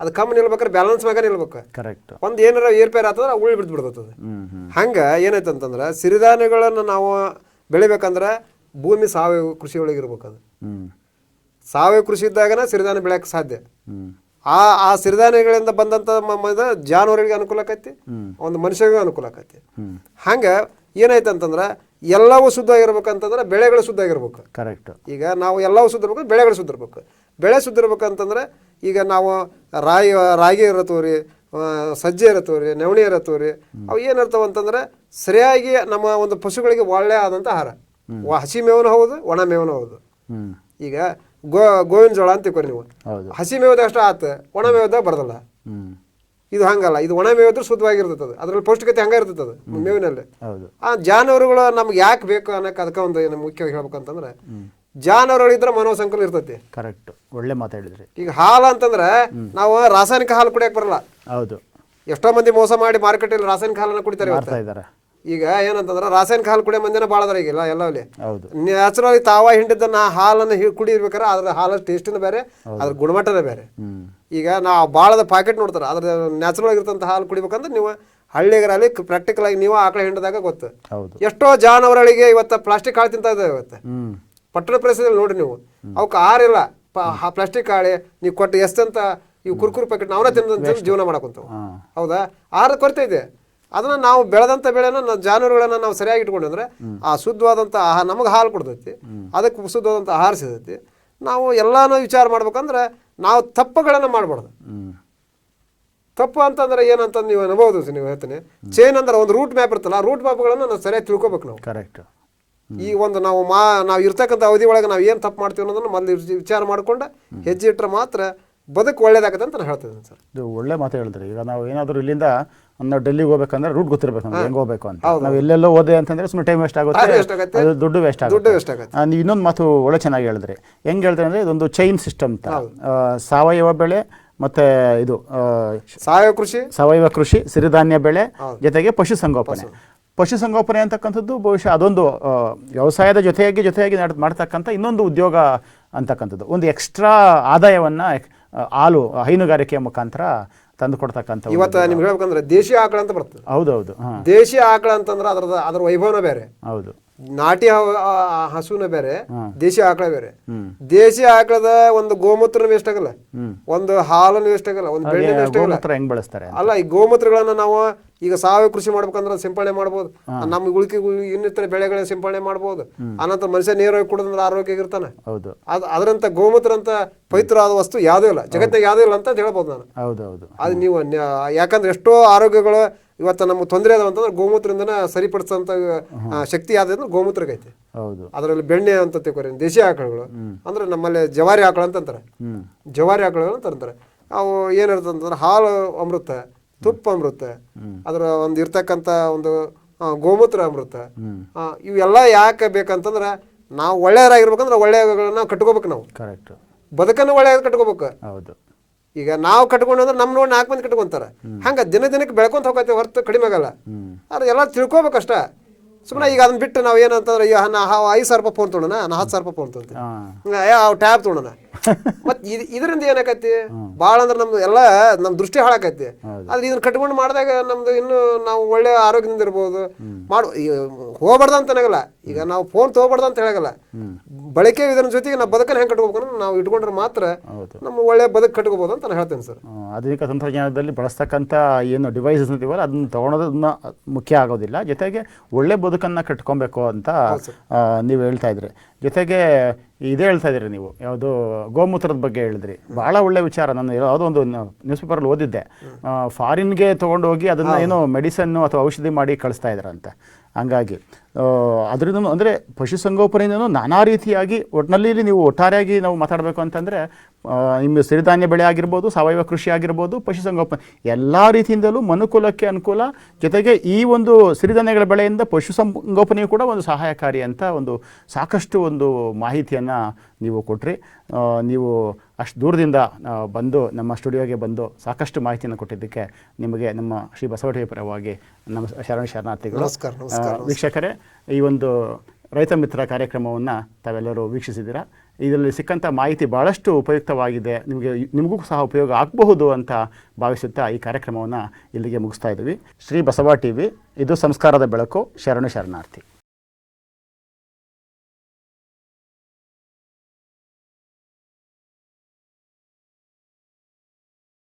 ಅದು ಕಂಬ ನಿಲ್ಬೇಕಾದ್ರೆ ಬ್ಯಾಲೆನ್ಸ್ ಮ್ಯಾಗ ನಿಲ್ಬೇಕು. ಕರೆಕ್ಟ್ ಒಂದ್ ಏನಾರ ಏರ್ಪೇರ್ ಆತಂದ್ರೆ ಉಳಿ ಬಿಡ್ದು ಬಿಡ್ತದೆ ಹಂಗ ಏನಾಯ್ತಂತಂದ್ರ ಸಿರಿಧಾನ್ಯಗಳನ್ನ ನಾವು ಬೆಳಿಬೇಕಂದ್ರ ಭೂಮಿ ಸಾವಯವ ಕೃಷಿ ಒಳಗೆ ಅದ್ ಅದು ಸಾವಯವ ಕೃಷಿ ಇದ್ದಾಗನ ಸಿರಿಧಾನ್ಯ ಬೆಳೆಯಕ್ಕೆ ಸಾಧ್ಯ. ಆ ಆ ಸಿರಿಧಾನ್ಯಗಳಿಂದ ಬಂದಂಥ ಜಾನುವಾರಿಗೆ ಅನುಕೂಲ ಆಕೈತಿ ಒಂದು ಮನುಷ್ಯರಿಗೂ ಅನುಕೂಲ ಆಕೈತಿ. ಹಂಗೆ ಏನಾಯ್ತು ಅಂತಂದ್ರೆ ಎಲ್ಲವೂ ಶುದ್ಧ ಆಗಿರ್ಬೇಕಂತಂದ್ರೆ ಬೆಳೆಗಳು ಶುದ್ಧ ಆಗಿರ್ಬೇಕು. ಕರೆಕ್ಟ್ ಈಗ ನಾವು ಎಲ್ಲವೂ ಶುದ್ಧ ಇರ್ಬೇಕು ಬೆಳೆಗಳು ಶುದ್ಧ ಇರ್ಬೇಕು. ಬೆಳೆ ಶುದ್ಧ ಇರ್ಬೇಕಂತಂದ್ರೆ ಈಗ ನಾವು ರಾಗಿ ರಾಗಿ ಇರತ್ತವ್ರಿ ಸಜ್ಜೆ ಇರತ್ತವ್ರಿ ನವಣಿ ಇರತ್ತವ್ರಿ ಅವು ಏನಿರ್ತಾವ ಅಂತಂದ್ರೆ ಸರಿಯಾಗಿ ನಮ್ಮ ಒಂದು ಪಶುಗಳಿಗೆ ಒಳ್ಳೆ ಆದಂಥ ಆಹಾರ. ಹಸಿ ಮೇವನು ಹೌದು ಒಣ ಮೇವನು ಹೌದು. ಈಗ ಗೋ ಗೋವಿನ ಜೋಳ ಅಂತ ತಿಳ್ಕೊರಿ ನೀವು. ಹಸಿ ಮೇವದ ಅಷ್ಟು ಆತ ಒಣ ಮೇವದ ಬರದಲ್ಲ. ಇದು ಹಂಗಲ್ಲ ಇದು ಒಣ ಮೇವಿದ್ರೆ ಶುದ್ಧವಾಗಿರ್ತದೆ ಅದು. ಅದ್ರಲ್ಲಿ ಪೌಷ್ಟಿಕತೆ ಹಂಗ ಇರ್ತದೆ ಮೇವಿನಲ್ಲಿ. ಆ ಜಾನುವಾರುಗಳು ನಮ್ಗೆ ಯಾಕೆ ಬೇಕು ಅನ್ನಕ್ಕೆ ಅದಕ್ಕೆ ಒಂದು ಏನು ಮುಖ್ಯವಾಗಿ ಹೇಳ್ಬೇಕಂತಂದ್ರೆ ಜಾನುವಾರುಗಳಿದ್ರೆ ಮನೋಸಂಕುಲ ಇರ್ತೈತಿ. ಕರೆಕ್ಟ್. ಒಳ್ಳೆ ಮಾತಾಡಿದ್ರಿ ಈಗ ಹಾಲು ಅಂತಂದ್ರೆ ನಾವು ರಾಸಾಯನಿಕ ಹಾಲು ಕುಡಿಯಕ್ಕೆ ಬರಲ್ಲ. ಹೌದು. ಎಷ್ಟೋ ಮಂದಿ ಮೋಸ ಮಾಡಿ ಮಾರ್ಕೆಟಲ್ಲಿ ರಾಸಾಯನಿಕ ಹಾಲನ್ನ ಕುಡಿತಾರೆ ಈಗ ಏನಂತಂದ್ರೆ ರಾಸಾಯನಿಕ ಹಾಲು ಕುಡಿಯೋ ಮಂದಿನ ಭಾಳ ಅದಾರ ಈಗಿಲ್ಲ ಎಲ್ಲವಲ್ಲಿ ಹೌದು. ನ್ಯಾಚುರಲ್ ತಾವ ಹಿಂಡಿದ್ದನ್ನ ಹಾಲನ್ನು ಹಿ- ಕುಡಿರ್ಬೇಕಾದ್ರೆ ಅದ್ರ ಹಾಲ ಟೇಸ್ಟಿನ ಬೇರೆ ಅದ್ರ ಗುಣಮಟ್ಟನೇ ಬೇರೆ. ಈಗ ನಾವು ಭಾಳದ ಪಾಕೆಟ್ ನೋಡ್ತಾರೆ ಅದ್ರ ನ್ಯಾಚುರಲ್ ಆಗಿರ್ತಂಥ ಹಾಲು ಕುಡಿಬೇಕಂದ್ರೆ ನೀವು ಹಳ್ಳಿಗರಲ್ಲಿ ಪ್ರಾಕ್ಟಿಕಲ್ ಆಗಿ ನೀವು ಆಕಳ ಹಿಂಡದಾಗ ಗೊತ್ತು. ಎಷ್ಟೋ ಜಾನವರಗಳಿಗೆ ಇವತ್ತು ಪ್ಲಾಸ್ಟಿಕ್ ಹಾಳು ತಿಂತ ಇದ್ದಾವೆ ಇವತ್ತು. ಪಟ್ಟಣ ಪ್ರದೇಶದಲ್ಲಿ ನೋಡಿ ನೀವು. ಅವಕ್ಕೆ ಆರಿಲ್ಲ ಇಲ್ಲ. ಪ್ಲಾಸ್ಟಿಕ್ ಹಾಳೆ ನೀವು ಕೊಟ್ಟು ಎಷ್ಟಂತ ಇವು ಕುರ್ಕುರು ಪ್ಯಾಕೆಟ್ ನಾವೇ ತಿಂದ ಜೀವನ ಮಾಡಕೊಂತವು ಹೌದಾ? ಆಹಾರದ ಕೊರತೆ ಇದೆ. ಅದನ್ನ ನಾವು ಬೆಳೆದಂಥ ಬೆಳೆನ ನಾವು ಜಾನುವಾರುಗಳನ್ನ ನಾವು ಸರಿಯಾಗಿ ಇಟ್ಕೊಂಡ್ರೆ ಆ ಶುದ್ಧವಾದಂಥ ಆಹಾರ ನಮಗೆ ಹಾಲು ಕೊಡ್ತೈತಿ. ಅದಕ್ಕೆ ಶುದ್ಧವಾದಂಥ ಆಹಾರ ಸಿಗತೈತಿ. ನಾವು ಎಲ್ಲಾನು ವಿಚಾರ ಮಾಡ್ಬೇಕಂದ್ರೆ ನಾವು ತಪ್ಪುಗಳನ್ನು ಮಾಡ್ಬಾರ್ದು. ತಪ್ಪು ಅಂತಂದ್ರೆ ಏನಂತ ನೀವು ಅನ್ಬೋದು ನೀವು ಹೇಳ್ತೀನಿ. ಚೇನ್ ಅಂದ್ರೆ ಒಂದು ರೂಟ್ ಮ್ಯಾಪ್ ಇರ್ತಲ್ಲ ರೂಟ್ ಮ್ಯಾಪ್ಗಳನ್ನು ನಾವು ಸರಿಯಾಗಿ ತಿಳ್ಕೊಬೇಕು ನಾವು. ಕರೆಕ್ಟ್ ಈ ಒಂದು ನಾವು ಮಾ ನಾವು ಇರ್ತಕ್ಕಂಥ ಅವಧಿ ಒಳಗೆ ನಾವು ಏನು ತಪ್ಪು ಮಾಡ್ತೀವಿ ಅನ್ನೋದನ್ನು ಮೊದಲು ವಿಚಾರ ಮಾಡ್ಕೊಂಡು ಹೆಜ್ಜೆ ಇಟ್ಟರೆ ಮಾತ್ರ ಬದುಕು ಒಳ್ಳೇದಾಗತ್ತೆ ಅಂತ ನಾನು ಹೇಳ್ತಿದ್ದೀನಿ ಸರ್. ಇದು ಒಳ್ಳೆ ಮಾತು ಹೇಳಿದ್ರಿ. ಈಗ ನಾವು ಏನಾದರೂ ಇಲ್ಲಿಂದ ನಾವು ಡೆಲ್ಲಿಗೆ ಹೋಗ್ಬೇಕಂದ್ರೆ ರೂಟ್ ಗೊತ್ತಿರಬೇಕು ನಮ್ಗೆ ಹೆಂಗೆ ಹೋಗ್ಬೇಕು ಅಂತ. ನಾವು ಎಲ್ಲೆಲ್ಲೋ ಓದೆ ಅಂತಂದ್ರೆ ಸುಮ್ಮನೆ ಟೈಮ್ ವೇಸ್ಟ್ ಆಗುತ್ತೆ ಅದು ದುಡ್ಡು ವೇಸ್ಟ್ ಆಗುತ್ತೆ. ನೀವು ಇನ್ನೊಂದು ಮಾತು ಒಳ್ಳೆ ಚೆನ್ನಾಗಿ ಹೇಳಿದ್ರಿ. ಹೆಂಗೆ ಹೇಳ್ತಾರೆ ಅಂದರೆ ಇದೊಂದು ಚೈನ್ ಸಿಸ್ಟಮ್ ಅಂತ ಸಾವಯವ ಬೆಳೆ ಮತ್ತೆ ಇದು ಸಾವಯವ ಕೃಷಿ. ಸಾವಯವ ಕೃಷಿ ಸಿರಿಧಾನ್ಯ ಬೆಳೆ ಜೊತೆಗೆ ಪಶುಸಂಗೋಪನೆ ಪಶುಸಂಗೋಪನೆ ಅಂತಕ್ಕಂಥದ್ದು ಬಹುಶಃ ಅದೊಂದು ವ್ಯವಸಾಯದ ಜೊತೆಯಾಗಿ ಜೊತೆಯಾಗಿ ಮಾಡ್ತಕ್ಕಂಥ ಇನ್ನೊಂದು ಉದ್ಯೋಗ ಅಂತಕ್ಕಂಥದ್ದು. ಒಂದು ಎಕ್ಸ್ಟ್ರಾ ಆದಾಯವನ್ನು ಹಾಲು ಹೈನುಗಾರಿಕೆಯ ಮುಖಾಂತರ ತಂದು ಕೊಡ್ತಕ್ಕಂಥ ಇವತ್ತು ನಿಮ್ಗೆ ಹೇಳ್ಬೇಕಂದ್ರೆ ದೇಶಿ ಆಕಳ ಅಂತ ಬರ್ತದೆ. ಹೌದೌದು ಹಾಂ. ದೇಶಿ ಆಕಳ ಅಂತಂದ್ರೆ ಅದ್ರದ ಅದರ ವೈಭವನ ಬೇರೆ. ಹೌದು. ನಾಟಿ ಹಸುನ ಬೇರೆ ದೇಶಿ ಆಕಳ ಬೇರೆ. ದೇಶಿ ಆಕಳದ ಒಂದು ಗೋಮೂತ್ರ ವೇಸ್ಟ್ ಆಗಲ್ಲ. ಒಂದು ಹಾಲನ್ನು ವೇಸ್ಟ್ ಆಗಲ್ಲ ಒಂದು ಬೆಳ್ಳಿ ವೇಸ್ಟ್ ಆಗಲ್ಲ. ಹೆಂಗ್ ಬಳಸ್ತಾರೆ ಅಲ್ಲ ಈ ಗೋಮೂತ್ರಗಳನ್ನ ನಾವು ಈಗ ಸಾವಯವ ಕೃಷಿ ಮಾಡ್ಬೇಕಂದ್ರೆ ಸಿಂಪಡಣೆ ಮಾಡ್ಬೋದು. ನಮ್ಮ ಉಳಿಕೆ ಇನ್ನಿತರ ಬೆಳೆಗಳನ್ನ ಸಿಂಪಡಣೆ ಮಾಡ್ಬೋದು. ಅನಂತರ ಮನುಷ್ಯ ನೇರವಾಗಿ ಕುಡಿದ್ರೆ ಆರೋಗ್ಯ ಇರ್ತಾನೆ. ಹೌದು. ಅದ್ರಂತ ಅದರಂತ ಗೋಮೂತ್ರ ಅಂತ ಪವಿತ್ರವಾದ ವಸ್ತು ಯಾವುದೂ ಇಲ್ಲ. ಜಗತ್ತಿನಾಗ ಯಾವುದೂ ಇಲ್ಲ ಅಂತ ಹೇಳ್ಬೋದು ನಾನು. ಹೌದು ಹೌದು. ಅದು ನೀವು ಯಾಕಂದ್ರೆ ಎಷ್ಟೋ ಆರೋಗ್ಯಗಳು ಇವತ್ತು ನಮ್ಗೆ ತೊಂದರೆ ಅದಾವ ಅಂತಂದ್ರೆ ಗೋಮೂತ್ರದಿಂದನ ಸರಿಪಡಿಸೋಂಥ ಶಕ್ತಿ ಯಾವ್ದು ಗೋಮೂತ್ರಕ್ಕೆ ಐತೆ ಹೌದು. ಅದರಲ್ಲಿ ಬೆಣ್ಣೆ ಅಂತ ತಿಳ್ಕೊರಿ ದೇಶಿ ಆಕಳುಗಳು. ಅಂದ್ರೆ ನಮ್ಮಲ್ಲಿ ಜವಾರಿ ಆಕಳು ಅಂತ ಅಂತಾರೆ. ಜವಾರಿ ಆಕಳುಗಳು ಅಂತ ಅಂತಾರೆ. ಅವು ಏನಿರ್ತಂತಂದ್ರೆ ಹಾಲು ಅಮೃತ ತುಪ್ಪ ಅಮೃತ ಅದರ ಒಂದು ಇರ್ತಕ್ಕಂತ ಒಂದು ಗೋಮೂತ್ರ ಅಮೃತ. ಇವೆಲ್ಲ ಯಾಕೆ ಬೇಕಂತಂದ್ರೆ ನಾವು ಒಳ್ಳೆಯರಾಗಿರ್ಬೇಕಂದ್ರೆ ಒಳ್ಳೆಯಗಳನ್ನ ಕಟ್ಕೋಬೇಕು ನಾವು. ಕರೆಕ್ಟ್ ಬದುಕನ್ನು ಒಳ್ಳೆಯ ಕಟ್ಕೋಬೇಕು. ಹೌದು. ಈಗ ನಾವು ಕಟ್ಕೊಂಡು ಅಂದ್ರೆ ನಮ್ಮ ನೋಡಿ ನಾಲ್ಕು ಮಂದಿ ಕಟ್ಕೊಂತಾರೆ. ಹಂಗೆ ದಿನ ದಿನಕ್ಕೆ ಬೆಳ್ಕೊಂತ ಹೋಗತ್ತೆ ಹೊರತು ಕಡಿಮೆ ಆಗಲ್ಲ. ಆದ್ರೆ ಎಲ್ಲ ತಿಳ್ಕೊಬೇಕಷ್ಟ. ಸುಮ್ಮನೆ ಈಗ ಅದನ್ನ ಬಿಟ್ಟು ನಾವು ಏನಂತಂದ್ರೆ ಅಯ್ಯೋ ನಾ ಐದು ಸಾವಿರ ರೂಪಾಯಿ ಫೋನ್ ತೊಗೊಳೋಣ ನಾ ಹತ್ತು ಸಾವಿರ ರೂಪಾಯಿ ಫೋನ್ ತೊಗೊಂತೀನಿ ಅಯ್ಯೋ ಟ್ಯಾಬ್ ತೊಗೊಳೋಣ ಮತ್ತೆ ಇದು ಇದರಿಂದ ಏನಾಕತಿ ಭಾಳ ಅಂದ್ರೆ ನಮ್ದು ಎಲ್ಲ ನಮ್ಮ ದೃಷ್ಟಿ ಹಾಳಾಕೈತಿ ಆದ್ರೆ ಇದನ್ನ ಕಟ್ಕೊಂಡು ಮಾಡಿದಾಗ ನಮ್ದು ಇನ್ನು ನಾವು ಒಳ್ಳೆ ಆರೋಗ್ಯದಿಂದ ಇರ್ಬೋದು. ಮಾಡು ಹೋಗ್ಬಾರ್ದು ಅಂತ ಅನ್ನಗಲ್ಲ. ಈಗ ನಾವು ಫೋನ್ ತಗೋಬಾರ್ದು ಅಂತ ಹೇಳಗಲ್ಲ. ಬಳಕೆ ಇದರ ಜೊತೆಗೆ ನಾವು ಬದುಕನ್ನು ಹೆಂಗೆ ಕಟ್ಕೋಬೇಕು ನಾವು ಇಟ್ಕೊಂಡ್ರೆ ಮಾತ್ರ. ನಮ್ಮ ಒಳ್ಳೆ ಬದುಕು ಕಟ್ಕೋಬಹುದು ಅಂತ ನಾನು ಹೇಳ್ತೇನೆ ಸರ್. ಆಧುನಿಕ ತಂತ್ರಜ್ಞಾನದಲ್ಲಿ ಬಳಸ್ತಕ್ಕಂಥ ಏನು ಡಿವೈಸಸ್ ಅಂತೀವಲ್ಲ ಅದನ್ನ ತಗೊಳೋದನ್ನ ಮುಖ್ಯ ಆಗೋದಿಲ್ಲ. ಜೊತೆಗೆ ಒಳ್ಳೆ ಬದುಕನ್ನ ಕಟ್ಕೊಬೇಕು ಅಂತ ನೀವು ಹೇಳ್ತಾ ಇದ್ರಿ. ಜೊತೆಗೆ ಇದೇ ಹೇಳ್ತಾ ಇದ್ದೀರಿ ನೀವು ಯಾವುದು ಗೋಮೂತ್ರದ ಬಗ್ಗೆ ಹೇಳಿದ್ರಿ. ಭಾಳ ಒಳ್ಳೆ ವಿಚಾರ ನಾನು ಯಾವುದೋ ಒಂದು ನ್ಯೂಸ್ ಪೇಪರಲ್ಲಿ ಓದಿದ್ದೆ. ಫಾರಿನ್ಗೆ ತೊಗೊಂಡೋಗಿ ಅದನ್ನು ಏನೋ ಮೆಡಿಸನ್ನು ಅಥವಾ ಔಷಧಿ ಮಾಡಿ ಕಳಿಸ್ತಾ ಇದ್ದಾರಂತೆ ಹಂಗಾಗಿ ಅದರಿಂದ ಅಂದರೆ ಪಶುಸಂಗೋಪನೆಯಿಂದನೂ ನಾನಾ ರೀತಿಯಾಗಿ ಒಟ್ಟಿನಲ್ಲಿ ನೀವು ಒಟ್ಟಾರೆಯಾಗಿ ನಾವು ಮಾತಾಡಬೇಕು ಅಂತಂದರೆ ನಿಮ್ಮ ಸಿರಿಧಾನ್ಯ ಬೆಳೆ ಆಗಿರ್ಬೋದು ಸಾವಯವ ಕೃಷಿ ಆಗಿರ್ಬೋದು ಪಶುಸಂಗೋಪನೆ ಎಲ್ಲ ರೀತಿಯಿಂದಲೂ ಮನುಕುಲಕ್ಕೆ ಅನುಕೂಲ. ಜೊತೆಗೆ ಈ ಒಂದು ಸಿರಿಧಾನ್ಯಗಳ ಬೆಳೆಯಿಂದ ಪಶುಸಂಗೋಪನೆಯು ಕೂಡ ಒಂದು ಸಹಾಯಕಾರಿ ಅಂತ ಒಂದು ಸಾಕಷ್ಟು ಒಂದು ಮಾಹಿತಿಯನ್ನು ನೀವು ಕೊಟ್ರಿ. ನೀವು ಅಷ್ಟು ದೂರದಿಂದ ಬಂದು ನಮ್ಮ ಸ್ಟುಡಿಯೋಗೆ ಬಂದು ಸಾಕಷ್ಟು ಮಾಹಿತಿಯನ್ನು ಕೊಟ್ಟಿದ್ದಕ್ಕೆ ನಿಮಗೆ ನಮ್ಮ ಶ್ರೀ ಬಸವಟಿ ಪರವಾಗಿ ನಮ್ಮ ಶರಣ ಶರಣಾರ್ಥಿಗಳು ವೀಕ್ಷಕರೇ ಈ ಒಂದು ರೈತ ಮಿತ್ರ ಕಾರ್ಯಕ್ರಮವನ್ನು ತಾವೆಲ್ಲರೂ ವೀಕ್ಷಿಸಿದ್ದೀರಾ? ಇದರಲ್ಲಿ ಸಿಕ್ಕಂಥ ಮಾಹಿತಿ ಭಾಳಷ್ಟು ಉಪಯುಕ್ತವಾಗಿದೆ. ನಿಮಗೆ ನಿಮಗೂ ಸಹ ಉಪಯೋಗ ಆಗಬಹುದು ಅಂತ ಭಾವಿಸುತ್ತಾ ಈ ಕಾರ್ಯಕ್ರಮವನ್ನು ಇಲ್ಲಿಗೆ ಮುಗಿಸ್ತಾ ಇದ್ದೀವಿ. ಶ್ರೀ ಬಸವ ಟಿ ವಿ ಇದು ಸಂಸ್ಕಾರದ ಬೆಳಕು, ಶರಣು ಶರಣಾರ್ಥಿ.